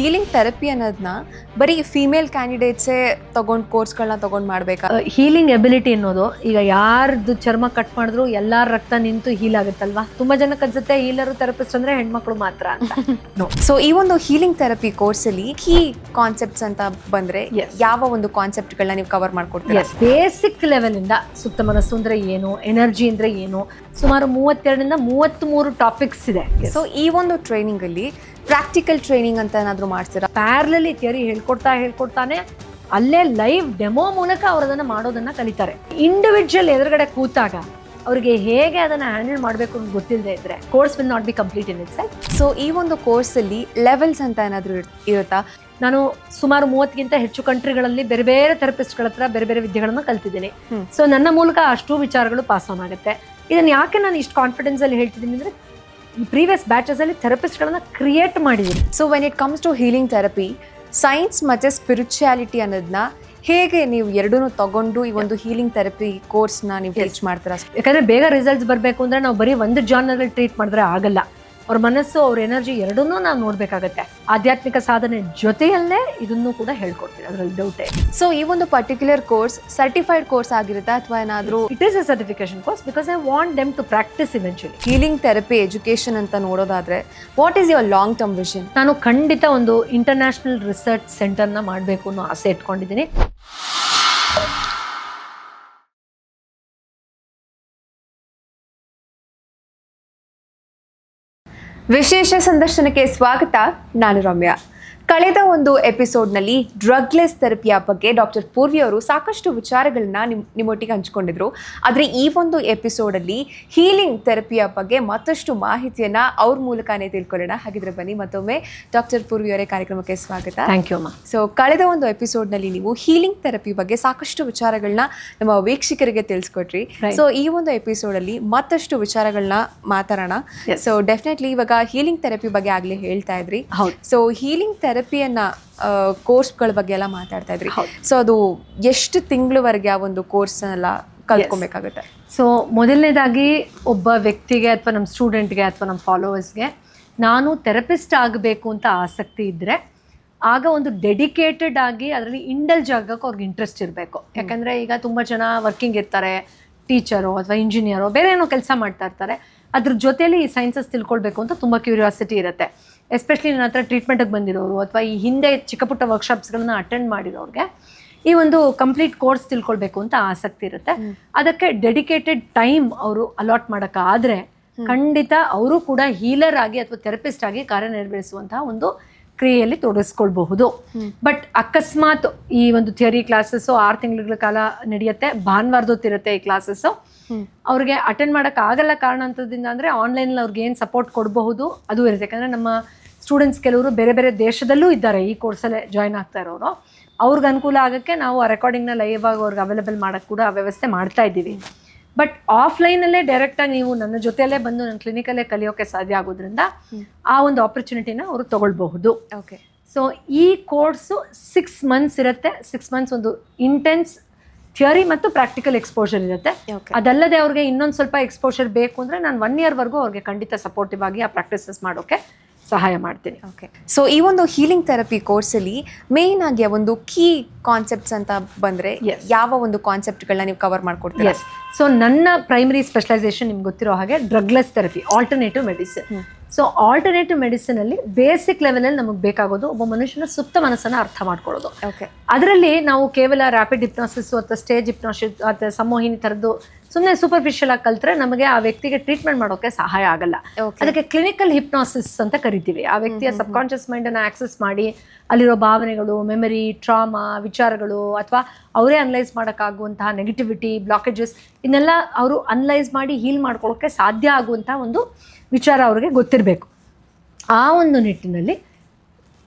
Healing therapy ಅನ್ನೋದನ್ನ ಬರೀ female ಕ್ಯಾಂಡಿಡೇಟ್ಸೇ ತೊಗೊಂಡು ಕೋರ್ಸ್ಗಳನ್ನ ತೊಗೊಂಡು ಮಾಡಬೇಕಾ? ಹೀಲಿಂಗ್ ಎಬಿಲಿಟಿ ಅನ್ನೋದು ಈಗ ಯಾರ್ದು ಚರ್ಮ ಕಟ್ ಮಾಡಿದ್ರು ಎಲ್ಲಾರ ರಕ್ತ ನಿಂತು ಹೀಲ್ ಆಗುತ್ತಲ್ವಾ? ತುಂಬಾ ಜನಕ್ಕೆ ಅನ್ಸುತ್ತೆ ಹೀಲರು ಥೆರಪಿಸ್ಟ್ ಅಂದ್ರೆ ಹೆಣ್ಮಕ್ಳು ಮಾತ್ರ ಅಂತ. ಸೊ ಈ ಒಂದು ಹೀಲಿಂಗ್ ಥೆರಪಿ ಕೋರ್ಸಲ್ಲಿ ಕೀ ಕಾನ್ಸೆಪ್ಟ್ಸ್ ಅಂತ ಬಂದ್ರೆ ಯಾವ ಒಂದು ಕಾನ್ಸೆಪ್ಟ್ಗಳನ್ನ ನೀವು ಕವರ್ ಮಾಡ್ಕೊಡ್ತೀರಾ? ಬೇಸಿಕ್ ಲೆವೆಲಿಂದ ಸುತ್ತ ಮನಸ್ಸು ಅಂದ್ರೆ ಏನು ಎನರ್ಜಿ ಅಂದ್ರೆ ಏನು ಸುಮಾರು ಮೂವತ್ತೆರಡರಿಂದ ಮೂವತ್ತ್ ಮೂರು ಟಾಪಿಕ್ಸ್ ಇದೆ. ಸೊ ಈ ಒಂದು ಟ್ರೈನಿಂಗ್ ಅಲ್ಲಿ ಪ್ರಾಕ್ಟಿಕಲ್ ಟ್ರೈನಿಂಗ್ ಅಂತ ಏನಾದ್ರು ಮಾಡ್ತೀರಾ ಪ್ಯಾರ್ಲಲಿ ಥಿಯರಿ ಹೇಳ್ಕೊಡ್ತಾ ಹೇಳ್ಕೊಡ್ತಾನೆ ಅಲ್ಲೇ ಲೈವ್ ಡೆಮೋ ಮೂಲಕ ಅವ್ರು ಅದನ್ನು ಮಾಡೋದನ್ನ ಕಲಿತಾರೆ. ಇಂಡಿವಿಜುವಲ್ ಎದುರುಗಡೆ ಕೂತಾಗ ಅವರಿಗೆ ಹೇಗೆ ಅದನ್ನ ಹ್ಯಾಂಡಲ್ ಮಾಡಬೇಕು ಅಂತ ಗೊತ್ತಿಲ್ಲದೆ ಇದ್ರೆ course will not be complete in it sir so ಈ ಒಂದು ಕೋರ್ಸಲ್ಲಿ ಲೆವೆಲ್ಸ್ ಅಂತ ಏನಾದರೂ ಇರುತ್ತಾ? ನಾನು ಸುಮಾರು ಮೂವತ್ತಕ್ಕಿಂತ ಹೆಚ್ಚು ಕಂಟ್ರಿಗಳಲ್ಲಿ ಬೇರೆ ಬೇರೆ ಥೆರಪಿಸ್ಟ್ಗಳ ಹತ್ರ ಬೇರೆ ಬೇರೆ ವಿದ್ಯೆಗಳನ್ನು ಕಲ್ತಿದ್ದೀನಿ. ಸೊ ನನ್ನ ಮೂಲಕ ಅಷ್ಟು ವಿಚಾರಗಳು ಪಾಸ್ ಆನ್ ಆಗುತ್ತೆ. ಇದನ್ನು ಯಾಕೆ ನಾನು ಇಷ್ಟು ಕಾನ್ಫಿಡೆನ್ಸ್ ಅಲ್ಲಿ ಹೇಳ್ತಿದ್ದೀನಿ ಅಂದ್ರೆ ಪ್ರೀವಿಯಸ್ ಬ್ಯಾಚಸ್ ಅಲ್ಲಿ ಥೆರಪಿಸ್ಟ್ಗಳನ್ನ ಕ್ರಿಯೇಟ್ ಮಾಡಿದ್ದೀನಿ so when it comes to healing therapy science ಮತ್ತು ಸ್ಪಿರಿಚುಯಾಲಿಟಿ ಅನ್ನೋದನ್ನ ಹೇಗೆ ನೀವು ಎರಡೂ ತಗೊಂಡು ಈ ಒಂದು ಹೀಲಿಂಗ್ ಥೆರಪಿ ಕೋರ್ಸ್ನ ನೀವು ಟೀಚ್ ಮಾಡ್ತೀರಾ? ಯಾಕಂದ್ರೆ ಬೇಗ ರಿಸಲ್ಟ್ಸ್ ಬರಬೇಕು ಅಂದರೆ ನಾವು ಬರೀ ಒಂದು ಜಾನರಲ್ಲಿ ಟ್ರೀಟ್ ಮಾಡಿದ್ರೆ ಆಗಲ್ಲ. ಅವ್ರ ಮನಸ್ಸು ಅವ್ರ ಎನರ್ಜಿ ಎರಡನ್ನೂ ನಾವು ನೋಡಬೇಕಾಗತ್ತೆ. ಆಧ್ಯಾತ್ಮಿಕ ಸಾಧನೆ ಜೊತೆಯಲ್ಲೇ ಇದನ್ನು ಕೂಡ ಹೇಳ್ಕೊಡ್ತೀನಿ ಅದರಲ್ಲಿ ಡೌಟೇ ಸೊ ಈ ಒಂದು ಪರ್ಟಿಕ್ಯುಲರ್ ಕೋರ್ಸ್ ಸರ್ಟಿಫೈಡ್ ಕೋರ್ಸ್ ಆಗಿರುತ್ತೆ ಅಥವಾ ಏನಾದರೂ? It is a certification course because I want them to practise eventually healing therapy education ಅಂತ ನೋಡೋದಾದ್ರೆ what is your long term vision ನಾನು ಖಂಡಿತ ಒಂದು ಇಂಟರ್ನ್ಯಾಷನಲ್ ರಿಸರ್ಚ್ ಸೆಂಟರ್ನ ಮಾಡಬೇಕು ಅನ್ನೋ ಆಸೆ ಇಟ್ಕೊಂಡಿದ್ದೀನಿ. ವಿಶೇಷ ಸಂದರ್ಶನಕ್ಕೆ ಸ್ವಾಗತ ನಾನು ರಮ್ಯಾ. ಕಳೆದ ಒಂದು ಎಪಿಸೋಡ್ನಲ್ಲಿ ಡ್ರಗ್ಲೆಸ್ ಥೆರಪಿಯ ಬಗ್ಗೆ ಡಾಕ್ಟರ್ ಪೂರ್ವಿ ಅವರು ಸಾಕಷ್ಟು ವಿಚಾರಗಳನ್ನ ನಿಮ್ ನಿಮ್ಮೊಟ್ಟಿಗೆ ಹಂಚ್ಕೊಂಡಿದ್ರು. ಆದರೆ ಈ ಒಂದು ಎಪಿಸೋಡಲ್ಲಿ ಹೀಲಿಂಗ್ ಥೆರಪಿಯ ಬಗ್ಗೆ ಮತ್ತಷ್ಟು ಮಾಹಿತಿಯನ್ನು ಅವ್ರ ಮೂಲಕನೇ ತಿಳ್ಕೊಳ್ಳೋಣ. ಹಾಗಿದ್ರೆ ಬನ್ನಿ ಮತ್ತೊಮ್ಮೆ ಡಾಕ್ಟರ್ ಪೂರ್ವಿ ಅವರೇ ಕಾರ್ಯಕ್ರಮಕ್ಕೆ ಸ್ವಾಗತ. ಥ್ಯಾಂಕ್ ಯು ಅಮ್ಮ ಸೊ ಕಳೆದ ಒಂದು ಎಪಿಸೋಡ್ನಲ್ಲಿ ನೀವು ಹೀಲಿಂಗ್ ಥೆರಪಿ ಬಗ್ಗೆ ಸಾಕಷ್ಟು ವಿಚಾರಗಳನ್ನ ನಮ್ಮ ವೀಕ್ಷಕರಿಗೆ ತಿಳಿಸ್ಕೊಟ್ರಿ. ಸೊ ಈ ಒಂದು ಎಪಿಸೋಡಲ್ಲಿ ಮತ್ತಷ್ಟು ವಿಚಾರಗಳನ್ನ ಮಾತಾಡೋಣ. ಸೊ ಡೆಫಿನೆಟ್ಲಿ ಇವಾಗ ಹೀಲಿಂಗ್ ಥೆರಪಿ ಬಗ್ಗೆ ಆಗಲೇ ಹೇಳ್ತಾ ಇದ್ರಿ. ಸೊ ಹೀಲಿಂಗ್ ಥೆರಪಿಯನ್ನ ಕೋರ್ಸ್ಗಳ ಬಗ್ಗೆ ಎಲ್ಲ ಮಾತಾಡ್ತಾ ಇದ್ರಿ. ಸೊ ಅದು ಎಷ್ಟು ತಿಂಗಳವರೆಗೆ ಆ ಒಂದು ಕೋರ್ಸ್ನೆಲ್ಲ ಕಲ್ತ್ಕೊಬೇಕಾಗುತ್ತೆ? ಸೊ ಮೊದಲನೇದಾಗಿ ಒಬ್ಬ ವ್ಯಕ್ತಿಗೆ ಅಥವಾ ನಮ್ಮ ಸ್ಟೂಡೆಂಟ್ಗೆ ಅಥವಾ ನಮ್ಮ ಫಾಲೋವರ್ಸ್ಗೆ ನಾನು ಥೆರಪಿಸ್ಟ್ ಆಗಬೇಕು ಅಂತ ಆಸಕ್ತಿ ಇದ್ದರೆ ಆಗ ಒಂದು ಡೆಡಿಕೇಟೆಡ್ ಆಗಿ ಅದರಲ್ಲಿ ಇಂಡಲ್ಜ್ ಜಾಗಕ್ಕೆ ಅವ್ರಿಗೆ ಇಂಟ್ರೆಸ್ಟ್ ಇರಬೇಕು. ಯಾಕಂದರೆ ಈಗ ತುಂಬ ಜನ ವರ್ಕಿಂಗ್ ಇರ್ತಾರೆ ಟೀಚರು ಅಥವಾ ಇಂಜಿನಿಯರು ಬೇರೆ ಏನೋ ಕೆಲಸ ಮಾಡ್ತಾ ಇರ್ತಾರೆ. ಅದ್ರ ಜೊತೆಯಲ್ಲಿ ಈ ಸೈನ್ಸಸ್ ತಿಳ್ಕೊಳ್ಬೇಕು ಅಂತ ತುಂಬ ಕ್ಯೂರಿಯಾಸಿಟಿ ಇರುತ್ತೆ. ಎಸ್ಪೆಷಲಿ ನನ್ನ ಹತ್ರ ಟ್ರೀಟ್ಮೆಂಟಿಗೆ ಬಂದಿರೋರು ಅಥವಾ ಈ ಹಿಂದೆ ಚಿಕ್ಕ ಪುಟ್ಟ ವರ್ಕ್ಶಾಪ್ಸ್ಗಳನ್ನ ಅಟೆಂಡ್ ಮಾಡಿರೋರಿಗೆ ಈ ಒಂದು ಕಂಪ್ಲೀಟ್ ಕೋರ್ಸ್ ತಿಳ್ಕೊಳ್ಬೇಕು ಅಂತ ಆಸಕ್ತಿ ಇರುತ್ತೆ. ಅದಕ್ಕೆ ಡೆಡಿಕೇಟೆಡ್ ಟೈಮ್ ಅವರು ಅಲಾಟ್ ಮಾಡೋಕ್ಕಾದರೆ ಖಂಡಿತ ಅವರು ಕೂಡ ಹೀಲರ್ ಆಗಿ ಅಥವಾ ಥೆರಪಿಸ್ಟ್ ಆಗಿ ಕಾರ್ಯನಿರ್ವಹಿಸುವಂತಹ ಒಂದು ಕ್ರಿಯೆಯಲ್ಲಿ ತೊಡಗಿಸ್ಕೊಳ್ಬಹುದು. ಬಟ್ ಅಕಸ್ಮಾತ್ ಈ ಒಂದು ಥಿಯರಿ ಕ್ಲಾಸಸ್ಸು ಆರು ತಿಂಗಳ ಕಾಲ ನಡೆಯುತ್ತೆ ಭಾನುವಾರದೊತ್ತಿರುತ್ತೆ ಈ ಕ್ಲಾಸಸ್ಸು ಅವ್ರಿಗೆ ಅಟೆಂಡ್ ಮಾಡೋಕ್ಕಾಗಲ್ಲ ಆಗಲ್ಲ ಕಾರಣ ಅಂತದಿಂದ ಅಂದರೆ ಆನ್ಲೈನಲ್ಲಿ ಅವ್ರಿಗೆ ಏನು ಸಪೋರ್ಟ್ ಕೊಡಬಹುದು ಅದು ಇರುತ್ತೆ. ಯಾಕಂದರೆ ನಮ್ಮ ಸ್ಟೂಡೆಂಟ್ಸ್ ಕೆಲವರು ಬೇರೆ ಬೇರೆ ದೇಶದಲ್ಲೂ ಇದ್ದಾರೆ ಈ ಕೋರ್ಸಲ್ಲೇ ಜಾಯ್ನ್ ಆಗ್ತಾ ಇರೋರು. ಅವ್ರಿಗೆ ಅನುಕೂಲ ಆಗೋಕ್ಕೆ ನಾವು ಆ ರೆಕಾರ್ಡಿಂಗ್ನ ಲೈವ್ ಆಗಿ ಅವ್ರಿಗೆ ಅವೈಲೇಬಲ್ ಮಾಡೋಕ್ಕೆ ಕೂಡ ವ್ಯವಸ್ಥೆ ಮಾಡ್ತಾ ಇದ್ದೀವಿ. ಬಟ್ ಆಫ್ಲೈನಲ್ಲೇ ಡೈರೆಕ್ಟಾಗಿ ನೀವು ನನ್ನ ಜೊತೆಯಲ್ಲೇ ಬಂದು ನನ್ನ ಕ್ಲಿನಿಕಲ್ಲೇ ಕಲಿಯೋಕ್ಕೆ ಸಾಧ್ಯ ಆಗೋದ್ರಿಂದ ಆ ಒಂದು ಆಪರ್ಚುನಿಟಿನ ಅವರು ತೊಗೊಳ್ಬಹುದು. ಓಕೆ ಸೊ ಈ ಕೋರ್ಸು ಸಿಕ್ಸ್ ಮಂತ್ಸ್ ಇರುತ್ತೆ. ಸಿಕ್ಸ್ ಮಂತ್ಸ್ ಒಂದು ಇಂಟೆನ್ಸ್ ಥಿಯರಿ ಮತ್ತು ಪ್ರಾಕ್ಟಿಕಲ್ ಎಕ್ಸ್ಪೋಷರ್ ಇರುತ್ತೆ. ಅದಲ್ಲದೆ ಅವ್ರಿಗೆ ಇನ್ನೊಂದು ಸ್ವಲ್ಪ ಎಕ್ಸ್ಪೋಷರ್ ಬೇಕು ಅಂದರೆ ನಾನು ಒನ್ ಇಯರ್ವರೆಗೂ ಅವ್ರಿಗೆ ಖಂಡಿತ ಸಪೋರ್ಟಿವ್ ಆಗಿ ಆ ಪ್ರಾಕ್ಟೀಸಸ್ ಮಾಡೋಕ್ಕೆ ಸಹಾಯ ಮಾಡ್ತೀನಿ. ಓಕೆ ಸೊ ಈ ಒಂದು ಹೀಲಿಂಗ್ ಥೆರಪಿ ಕೋರ್ಸಲ್ಲಿ ಮೇನ್ ಆಗಿ ಒಂದು ಕೀ ಕಾನ್ಸೆಪ್ಟ್ಸ್ ಅಂತ ಬಂದ್ರೆ ಯಾವ ಒಂದು ಕಾನ್ಸೆಪ್ಟ್ಗಳನ್ನ ನೀವು ಕವರ್ ಮಾಡ್ಕೊಡ್ತೀರಿ? ಎಸ್ ಸೊ ನನ್ನ ಪ್ರೈಮರಿ ಸ್ಪೆಷಲೈಸೇಷನ್ ನಿಮ್ಗೆ ಗೊತ್ತಿರೋ ಹಾಗೆ drugless therapy alternative medicine. So alternative ಮೆಡಿಸಿನಲ್ಲಿ basic ಲೆವೆಲಲ್ಲಿ ನಮಗೆ ಬೇಕಾಗೋದು ಒಬ್ಬ ಮನುಷ್ಯನ ಸುಪ್ತ ಮನಸ್ಸನ್ನು ಅರ್ಥ ಮಾಡ್ಕೊಳ್ಳೋದು. ಓಕೆ ಅದರಲ್ಲಿ ನಾವು ಕೇವಲ ರ್ಯಾಪಿಡ್ ಹಿಪ್ನಾಸಿಸ್ ಅಥವಾ ಸ್ಟೇಜ್ ಹಿಪ್ನಾಸಿಸ್ ಅಥವಾ ಸಮೋಹಿನಿ ಥರದ್ದು ಸುಮ್ಮನೆ ಸೂಪರ್ಫಿಷಿಯಲ್ ಆಗಿ ಕಲ್ತ್ರೆ ನಮಗೆ ಆ ವ್ಯಕ್ತಿಗೆ ಟ್ರೀಟ್ಮೆಂಟ್ ಮಾಡೋಕೆ ಸಹಾಯ ಆಗಲ್ಲ. ಅದಕ್ಕೆ ಕ್ಲಿನಿಕಲ್ ಹಿಪ್ನಾಸಿಸ್ ಅಂತ ಕರಿತೀವಿ. ಆ ವ್ಯಕ್ತಿಯ ಸಬ್ಕಾನ್ಷಿಯಸ್ ಮೈಂಡನ್ನು ಆಕ್ಸೆಸ್ ಮಾಡಿ ಅಲ್ಲಿರೋ ಭಾವನೆಗಳು ಮೆಮರಿ ಟ್ರಾಮಾ ವಿಚಾರಗಳು ಅಥವಾ ಅವರೇ ಅನಲೈಸ್ ಮಾಡೋಕ್ಕಾಗುವಂತಹ ನೆಗೆಟಿವಿಟಿ ಬ್ಲಾಕೇಜಸ್ ಇನ್ನೆಲ್ಲ ಅವರು ಅನಲೈಸ್ ಮಾಡಿ ಹೀಲ್ ಮಾಡ್ಕೊಳ್ಳೋಕ್ಕೆ ಸಾಧ್ಯ ಆಗುವಂತಹ ಒಂದು ವಿಚಾರ ಅವ್ರಿಗೆ ಗೊತ್ತಿರಬೇಕು. ಆ ಒಂದು ನಿಟ್ಟಿನಲ್ಲಿ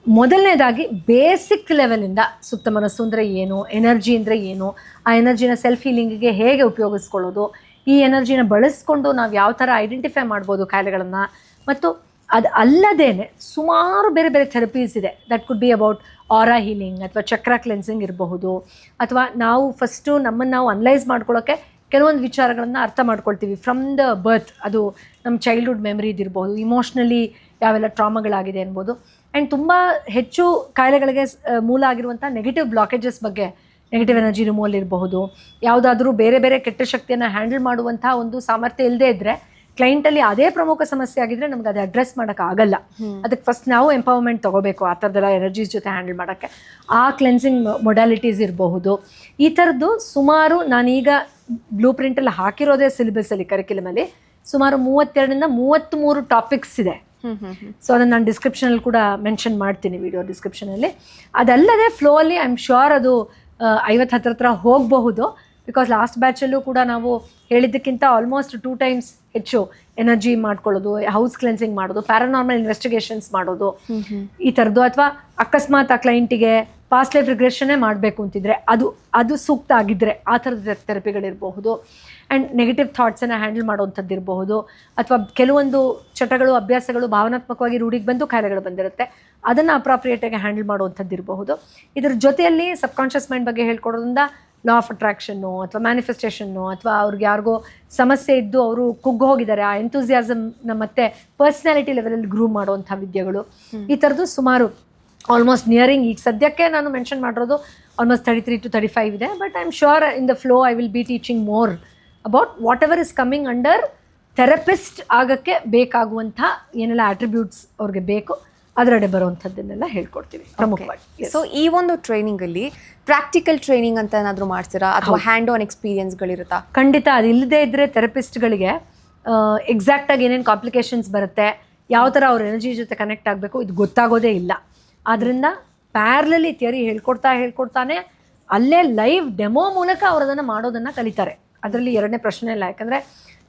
ಮೊದಲನೇದಾಗಿ ಬೇಸಿಕ್ ಲೆವೆಲಿಂದ ಸುಪ್ತ ಮನಸ್ಸು ಅಂದರೆ ಏನು ಎನರ್ಜಿ ಅಂದರೆ ಏನು, ಆ ಎನರ್ಜಿನ ಸೆಲ್ಫ್ ಹೀಲಿಂಗಿಗೆ ಹೇಗೆ ಉಪಯೋಗಿಸ್ಕೊಳ್ಳೋದು, ಈ ಎನರ್ಜಿನ ಬಳಸ್ಕೊಂಡು ನಾವು ಯಾವ ಥರ ಐಡೆಂಟಿಫೈ ಮಾಡ್ಬೋದು ಕಾಯಿಲೆಗಳನ್ನು, ಮತ್ತು ಅದು ಅಲ್ಲದೇ ಸುಮಾರು ಬೇರೆ ಬೇರೆ ಥೆರಪೀಸ್ ಇದೆ. That could be about aura healing ಅಥವಾ ಚಕ್ರ ಕ್ಲೆನ್ಸಿಂಗ್ ಇರಬಹುದು, ಅಥವಾ ನಾವು ಫಸ್ಟು ನಮ್ಮನ್ನು ನಾವು ಅನಲೈಸ್ ಮಾಡ್ಕೊಳ್ಳೋಕ್ಕೆ ಕೆಲವೊಂದು ವಿಚಾರಗಳನ್ನು ಅರ್ಥ ಮಾಡ್ಕೊಳ್ತೀವಿ. ಫ್ರಮ್ ದ ಬರ್ತ್ ಅದು ನಮ್ಮ ಚೈಲ್ಡ್ಹುಡ್ ಮೆಮರಿದಿರ್ಬೋದು ಇಮೋಷ್ನಲಿ ಯಾವೆಲ್ಲ ಟ್ರಾಮಾಗಳಾಗಿದೆ ಅನ್ಬೋದು. ಆ್ಯಂಡ್ ತುಂಬ ಹೆಚ್ಚು ಕಾಯಿಲೆಗಳಿಗೆ ಮೂಲ ಆಗಿರುವಂಥ ನೆಗೆಟಿವ್ ಬ್ಲಾಕೇಜಸ್ ಬಗ್ಗೆ ನೆಗೆಟಿವ್ ಎನರ್ಜಿ ರಿಮೂವಲ್ ಇರಬಹುದು. ಯಾವುದಾದ್ರೂ ಬೇರೆ ಬೇರೆ ಕೆಟ್ಟ ಶಕ್ತಿಯನ್ನು ಹ್ಯಾಂಡಲ್ ಮಾಡುವಂಥ ಒಂದು ಸಾಮರ್ಥ್ಯ ಇಲ್ಲದೇ ಇದ್ದರೆ ಕ್ಲೈಂಟಲ್ಲಿ ಅದೇ ಪ್ರಮುಖ ಸಮಸ್ಯೆ ಆಗಿದ್ರೆ ನಮ್ಗೆ ಅದೇ ಅಡ್ರೆಸ್ ಮಾಡೋಕ್ಕಾಗಲ್ಲ ಅದಕ್ಕೆ ಫಸ್ಟ್ ನಾವು ಎಂಪವರ್ಮೆಂಟ್ ತೊಗೋಬೇಕು ಆ ಥರದ್ದೆಲ್ಲ ಎನರ್ಜೀಸ್ ಜೊತೆ ಹ್ಯಾಂಡಲ್ ಮಾಡೋಕ್ಕೆ. ಆ ಕ್ಲೆನ್ಸಿಂಗ್ ಮೊಡಾಲಿಟೀಸ್ ಇರಬಹುದು. ಈ ಥರದ್ದು ಸುಮಾರು ನಾನೀಗ ಬ್ಲೂ ಪ್ರಿಂಟಲ್ಲಿ ಹಾಕಿರೋದೇ ಸಿಲೆಬಸ್ಸಲ್ಲಿ ಕರಿಕ್ಯುಲಮಲ್ಲಿ ಸುಮಾರು ಮೂವತ್ತೆರಡರಿಂದ ಮೂವತ್ತ್ಮೂರು ಟಾಪಿಕ್ಸ್ ಇದೆ. ಸೊ ಅದನ್ನು ನಾನು ಡಿಸ್ಕ್ರಿಪ್ಷನಲ್ಲಿ ಕೂಡ ಮೆನ್ಷನ್ ಮಾಡ್ತೀನಿ ವಿಡಿಯೋ ಡಿಸ್ಕ್ರಿಪ್ಷನಲ್ಲಿ ಅದಲ್ಲದೆ ಫ್ಲೋ ಅಲ್ಲಿ ಐ ಆಮ್ ಶ್ಯೂರ್ ಅದು ಐವತ್ತು ಹತ್ರ ಹತ್ರ ಹೋಗಬಹುದು. ಬಿಕಾಸ್ ಲಾಸ್ಟ್ ಬ್ಯಾಚಲ್ಲೂ ಕೂಡ ನಾವು ಹೇಳಿದ್ದಕ್ಕಿಂತ ಆಲ್ಮೋಸ್ಟ್ ಟೂ ಟೈಮ್ಸ್ ಹೆಚ್ಚು ಎನರ್ಜಿ ಮಾಡ್ಕೊಳ್ಳೋದು ಹೌಸ್ ಕ್ಲೆನ್ಸಿಂಗ್ ಮಾಡೋದು ಪ್ಯಾರಾನಾರ್ಮಲ್ ಇನ್ವೆಸ್ಟಿಗೇಷನ್ಸ್ ಮಾಡೋದು. ಈ ಥರದ್ದು ಅಥವಾ ಅಕಸ್ಮಾತ್ ಆ ಕ್ಲೈಂಟಿಗೆ ಪಾಸ್ಟ್ ಲೈಫ್ ರಿಗ್ರೆಷನ್ನೇ ಮಾಡಬೇಕು ಅಂತಿದ್ರೆ ಅದು ಅದು ಸೂಕ್ತ ಆಗಿದ್ದರೆ ಆ ಥರದ ಥೆರಪಿಗಳಿರಬಹುದು ಆ್ಯಂಡ್ ನೆಗೆಟಿವ್ ಥಾಟ್ಸನ್ನು ಹ್ಯಾಂಡಲ್ ಮಾಡುವಂಥದ್ದು ಇರಬಹುದು. ಅಥವಾ ಕೆಲವೊಂದು ಚಟಗಳು ಅಭ್ಯಾಸಗಳು ಭಾವನಾತ್ಮಕವಾಗಿ ರೂಢಿಗೆ ಬಂದು ಕಾಯಿಲೆಗಳು ಬಂದಿರುತ್ತೆ. ಅದನ್ನು ಅಪ್ರಾಪ್ರಿಯೇಟಾಗಿ ಹ್ಯಾಂಡಲ್ ಮಾಡುವಂಥದ್ದು ಇರಬಹುದು. ಇದ್ರ ಜೊತೆಯಲ್ಲಿ ಸಬ್ಕಾನ್ಷಿಯಸ್ ಮೈಂಡ್ ಬಗ್ಗೆ ಹೇಳ್ಕೊಡೋದ್ರಿಂದ ಲಾ ಆಫ್ ಅಟ್ರಾಕ್ಷನ್ನು ಅಥವಾ ಮ್ಯಾನಿಫೆಸ್ಟೇಷನ್ನು ಅಥವಾ ಅವ್ರಿಗೆ ಯಾರಿಗೋ ಸಮಸ್ಯೆ ಇದ್ದು ಅವರು ಕುಗ್ಗು ಹೋಗಿದ್ದಾರೆ ಆ ಎಂಥೂಸಿಯಾಸಮ್ನ ಮತ್ತೆ ಪರ್ಸ್ನಾಲಿಟಿ ಲೆವೆಲಲ್ಲಿ ಗ್ರೂ ಮಾಡುವಂಥ ವಿದ್ಯೆಗಳು. ಈ ಥರದ್ದು ಸುಮಾರು ಆಲ್ಮೋಸ್ಟ್ ನಿಯರಿಂಗ್ ಈಗ ಸದ್ಯಕ್ಕೆ ನಾನು ಮೆನ್ಷನ್ ಮಾಡಿರೋದು almost thirty three to thirty five ಇದೆ but I am sure in the flow I will be teaching more about whatever is coming under therapist ಆಗೋಕ್ಕೆ ಬೇಕಾಗುವಂಥ ಏನೆಲ್ಲ ಆಟ್ರಿಬ್ಯೂಟ್ಸ್ ಅವ್ರಿಗೆ ಬೇಕು ಅದರಡೆ ಬರುವಂಥದ್ದನ್ನೆಲ್ಲ ಹೇಳ್ಕೊಡ್ತೀವಿ. ಪ್ರಮುಖವಾಗಿ ಸೊ ಈ ಒಂದು ಟ್ರೈನಿಂಗಲ್ಲಿ ಪ್ರಾಕ್ಟಿಕಲ್ ಟ್ರೈನಿಂಗ್ ಅಂತ ಏನಾದರೂ ಮಾಡ್ತೀರಾ? ಅಥವಾ ಹ್ಯಾಂಡ್ ಆನ್ ಎಕ್ಸ್ಪೀರಿಯನ್ಸ್ಗಳಿರುತ್ತಾ ಖಂಡಿತ ಅದು ಇಲ್ಲದೇ ಇದ್ದರೆ ಥೆರಪಿಸ್ಟ್ಗಳಿಗೆ ಎಕ್ಸಾಕ್ಟಾಗಿ ಏನೇನು ಕಾಂಪ್ಲಿಕೇಶನ್ಸ್ ಬರುತ್ತೆ ಯಾವ ಥರ ಅವ್ರ ಎನರ್ಜಿ ಜೊತೆ ಕನೆಕ್ಟ್ ಆಗಬೇಕು ಇದು ಗೊತ್ತಾಗೋದೇ ಇಲ್ಲ. ಆದ್ದರಿಂದ ಪ್ಯಾರ್ಲಲಿ ಥಿಯರಿ ಹೇಳ್ಕೊಡ್ತಾ ಹೇಳ್ಕೊಡ್ತಾನೆ ಅಲ್ಲೇ ಲೈವ್ ಡೆಮೋ ಮೂಲಕ ಅವ್ರದನ್ನು ಮಾಡೋದನ್ನು ಕಲಿತಾರೆ. ಅದರಲ್ಲಿ ಎರಡನೇ ಪ್ರಶ್ನೆ ಇಲ್ಲ. ಯಾಕಂದರೆ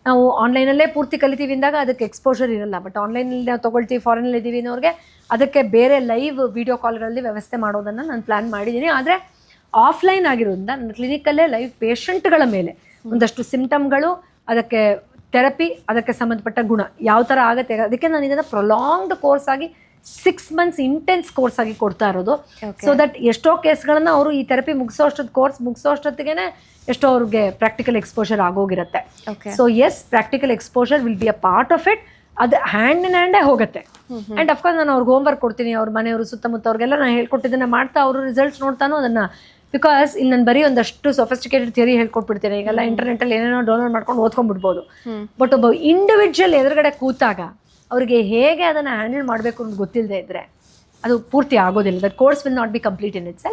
ನಾವು ಆನ್ಲೈನಲ್ಲೇ ಪೂರ್ತಿ ಕಲಿತೀವಿ ಅಂದಾಗ ಅದಕ್ಕೆ ಎಕ್ಸ್ಪೋಜರ್ ಇರಲ್ಲ. ಬಟ್ ಆನ್ಲೈನಲ್ಲಿ ನಾವು ತೊಗೊಳ್ತೀವಿ ಫಾರಿನಲ್ಲಿ ಇದ್ದೀವಿ ಅನ್ನೋರಿಗೆ ಅದಕ್ಕೆ ಬೇರೆ ಲೈವ್ ವಿಡಿಯೋ ಕಾಲ್ಗಳಲ್ಲಿ ವ್ಯವಸ್ಥೆ ಮಾಡೋದನ್ನು ನಾನು ಪ್ಲ್ಯಾನ್ ಮಾಡಿದ್ದೀನಿ. ಆದರೆ ಆಫ್ಲೈನ್ ಆಗಿರೋದ್ರಿಂದ ನನ್ನ ಕ್ಲಿನಿಕಲ್ಲೇ ಲೈವ್ ಪೇಷಂಟ್ಗಳ ಮೇಲೆ ಒಂದಷ್ಟು ಸಿಮ್ಟಮ್ಗಳು ಅದಕ್ಕೆ ಥೆರಪಿ ಅದಕ್ಕೆ ಸಂಬಂಧಪಟ್ಟ ಗುಣ ಯಾವ ಥರ ಆಗುತ್ತೆ ಅದಕ್ಕೆ ನಾನು ಇದನ್ನು ಪ್ರೊಲಾಂಗ್ಡ್ ಕೋರ್ಸ್ ಆಗಿ ಸಿಕ್ಸ್ ಮಂತ್ಸ್ ಇಂಟೆನ್ಸ್ ಕೋರ್ಸ್ ಆಗಿ ಕೊಡ್ತಾ ಇರೋದು. ಸೊ ದಟ್ ಎಷ್ಟೋ ಕೇಸ್ಗಳನ್ನು ಅವರು ಈ ಥೆರಪಿ ಮುಗಿಸೋ ಅಷ್ಟೊತ್ತು ಕೋರ್ಸ್ ಮುಗಿಸೋ ಅಷ್ಟೊತ್ತಿಗೆ ಎಷ್ಟೋ ಅವ್ರಿಗೆ practical exposure ಆಗೋಗಿರುತ್ತೆ. So yes practical exposure will be a part of it ಅದು ಹ್ಯಾಂಡ್ ಇನ್ ಹ್ಯಾಂಡೇ ಹೋಗುತ್ತೆ. ಆ್ಯಂಡ್ ಅಫ್ಕೋರ್ಸ್ ನಾನು ಅವ್ರಿಗೆ ಹೋಮ್ವರ್ಕ್ ಕೊಡ್ತೀನಿ ಅವ್ರ ಮನೆಯವರು ಸುತ್ತಮುತ್ತ ಅವ್ರಿಗೆಲ್ಲ ನಾನು ಹೇಳ್ಕೊಟ್ಟಿದ್ದನ್ನು ಮಾಡ್ತಾ ಅವರು ರಿಸಲ್ಟ್ಸ್ ನೋಡ್ತಾನೋ ಅದನ್ನು. ಬಿಕಾಸ್ ಇಲ್ಲಿ ನಾನು ಬರೀ ಒಂದಷ್ಟು ಸೊಫಿಸ್ಟಿಕೇಟೆಡ್ ಥಿಯರಿ ಹೇಳ್ಕೊಟ್ಬಿಡ್ತೀನಿ. ಈಗೆಲ್ಲ ಇಂಟರ್ನೆಟ್ಟಲ್ಲಿ ಏನೇನೋ ಡೌನ್ಲೋಡ್ ಮಾಡ್ಕೊಂಡು ಓದ್ಕೊಂಡ್ಬಿಡ್ಬೋದು. ಬಟ್ ಒಬ್ಬ ಇಂಡಿವಿಜುವಲ್ ಎದುರುಗಡೆ ಕೂತಾಗ ಅವರಿಗೆ ಹೇಗೆ ಅದನ್ನು ಹ್ಯಾಂಡಲ್ ಮಾಡಬೇಕು ಅಂತ ಗೊತ್ತಿಲ್ಲದೆ ಇದ್ದರೆ ಅದು ಪೂರ್ತಿ ಆಗೋದಿಲ್ಲ. That course will not be complete in its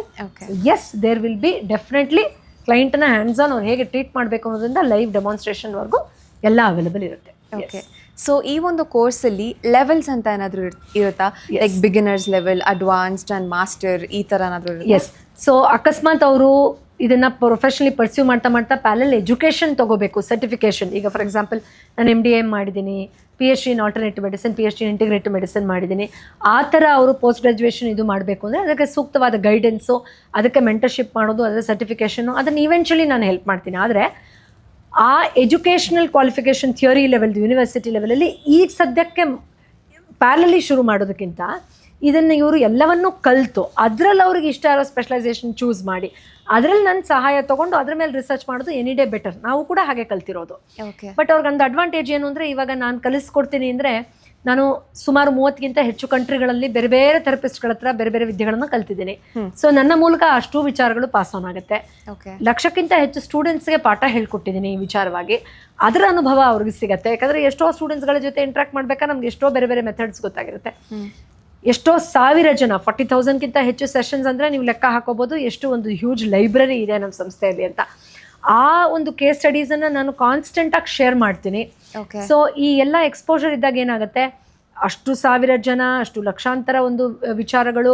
yes there will be definitely ಕ್ಲೈಂಟ್ನ hands on ಅವ್ರು ಹೇಗೆ ಟ್ರೀಟ್ ಮಾಡಬೇಕು ಅನ್ನೋದ್ರಿಂದ ಲೈವ್ ಡೆಮಾನ್ಸ್ಟ್ರೇಷನ್ವರೆಗೂ ಎಲ್ಲ ಅವೈಲಬಲ್ ಇರುತ್ತೆ. ಓಕೆ ಸೊ ಈ ಒಂದು ಕೋರ್ಸಲ್ಲಿ ಲೆವೆಲ್ಸ್ ಅಂತ ಏನಾದರೂ ಇರುತ್ತಾ? Like beginners level advanced and master ಈ ಥರ ಏನಾದರೂ ಎಸ್ ಸೊ ಅಕಸ್ಮಾತ್ ಅವರು ಇದನ್ನ ಪ್ರೊಫೆಷನಲಿ ಪರ್ಸ್ಯೂ ಮಾಡ್ತಾ ಮಾಡ್ತಾ ಪ್ಯಾಲಲ್ ಎಜುಕೇಷನ್ ತಗೋಬೇಕು ಸರ್ಟಿಫಿಕೇಷನ್ ಈಗ ಫಾರ್ ಎಕ್ಸಾಂಪಲ್ ನಾನು ಎಂ ಡಿ ಎಂ ಮಾಡಿದ್ದೀನಿ P H D in alternative medicine P H D integrative medicine ಮಾಡಿದ್ದೀನಿ. ಆ ಥರ ಅವರು ಪೋಸ್ಟ್ ಗ್ರಾಜುಯೇಷನ್ ಇದು ಮಾಡಬೇಕು ಅಂದರೆ ಅದಕ್ಕೆ ಸೂಕ್ತವಾದ ಗೈಡೆನ್ಸು ಅದಕ್ಕೆ ಮೆಂಟರ್ಶಿಪ್ ಮಾಡೋದು ಅದರ ಸರ್ಟಿಫಿಕೇಷನು ಅದನ್ನು ಈವೆಂಚುಲಿ ನಾನು ಹೆಲ್ಪ್ ಮಾಡ್ತೀನಿ. ಆದರೆ ಆ ಎಜುಕೇಷನಲ್ ಕ್ವಾಲಿಫಿಕೇಷನ್ ಥಿಯರಿ ಲೆವೆಲ್ದು ಯೂನಿವರ್ಸಿಟಿ ಲೆವೆಲಲ್ಲಿ ಈಗ ಸದ್ಯಕ್ಕೆ ಪ್ಯಾರಲಿ ಶುರು ಮಾಡೋದಕ್ಕಿಂತ ಇದನ್ನು ಇವರು ಎಲ್ಲವನ್ನೂ ಕಲಿತು. ಅದರಲ್ಲಿ ಅವ್ರಿಗೆ ಇಷ್ಟ ಇರೋ ಸ್ಪೆಷಲೈಸೇಷನ್ ಚೂಸ್ ಮಾಡಿ. ಅದರಲ್ಲಿ ನನ್ನ ಸಹಾಯ ತಗೊಂಡು ಅದ್ರ ಮೇಲೆ ರಿಸರ್ಚ್ ಮಾಡೋದು ಎನಿ ಡೇ ಬೆಟರ್ ನಾವು ಕೂಡ ಹಾಗೆ ಕಲ್ತಿರೋದು. ಬಟ್ ಅವ್ರಿಗೆ ಒಂದು ಅಡ್ವಾಂಟೇಜ್ ಏನು ಅಂದರೆ ಇವಾಗ ನಾನು ಕಲಿಸ್ಕೊಡ್ತೀನಿ ಅಂದರೆ ನಾನು ಸುಮಾರು ಮೂವತ್ತಕ್ಕಿಂತ ಹೆಚ್ಚು ಕಂಟ್ರಿಗಳಲ್ಲಿ ಬೇರೆ ಬೇರೆ ಥೆರಪಿಸ್ಟ್ಗಳ ಹತ್ರ ಬೇರೆ ಬೇರೆ ವಿದ್ಯೆಗಳನ್ನು ಕಲ್ತಿದ್ದೀನಿ. ಸೊ ನನ್ನ ಮೂಲಕ ಅಷ್ಟು ವಿಚಾರಗಳು ಪಾಸ್ ಆನ್ ಆಗುತ್ತೆ. ಲಕ್ಷಕ್ಕಿಂತ ಹೆಚ್ಚು ಸ್ಟೂಡೆಂಟ್ಸ್ಗೆ ಪಾಠ ಹೇಳ್ಕೊಟ್ಟಿದ್ದೀನಿ ಈ ವಿಚಾರವಾಗಿ. ಅದರ ಅನುಭವ ಅವ್ರಿಗೆ ಸಿಗುತ್ತೆ. ಯಾಕಂದ್ರೆ ಎಷ್ಟೋ ಸ್ಟೂಡೆಂಟ್ಸ್ಗಳ ಜೊತೆ ಇಂಟ್ರಾಕ್ಟ್ ಮಾಡ್ಬೇಕಾದ್ರೆ ನಮ್ಗೆ ಎಷ್ಟೋ ಬೇರೆ ಬೇರೆ ಮೆಥಡ್ಸ್ ಗೊತ್ತಾಗಿರುತ್ತೆ. ಎಷ್ಟೋ ಸಾವಿರ ಜನ ಫಾರ್ಟಿ ತೌಸಂಡ್ಗಿಂತ ಹೆಚ್ಚು ಸೆಷನ್ಸ್ ಅಂದರೆ ನೀವು ಲೆಕ್ಕ ಹಾಕೋಬೋದು ಎಷ್ಟು ಒಂದು ಹ್ಯೂಜ್ ಲೈಬ್ರರಿ ಇದೆ ನಮ್ಮ ಸಂಸ್ಥೆಯಲ್ಲಿ ಅಂತ. ಆ ಒಂದು ಕೇಸ್ ಸ್ಟಡೀಸನ್ನು ನಾನು ಕಾನ್ಸ್ಟೆಂಟಾಗಿ ಶೇರ್ ಮಾಡ್ತೀನಿ. ಸೊ ಈ ಎಲ್ಲ ಎಕ್ಸ್ಪೋಜರ್ ಇದ್ದಾಗ ಏನಾಗುತ್ತೆ? ಅಷ್ಟು ಸಾವಿರ ಜನ ಅಷ್ಟು ಲಕ್ಷಾಂತರ ಒಂದು ವಿಚಾರಗಳು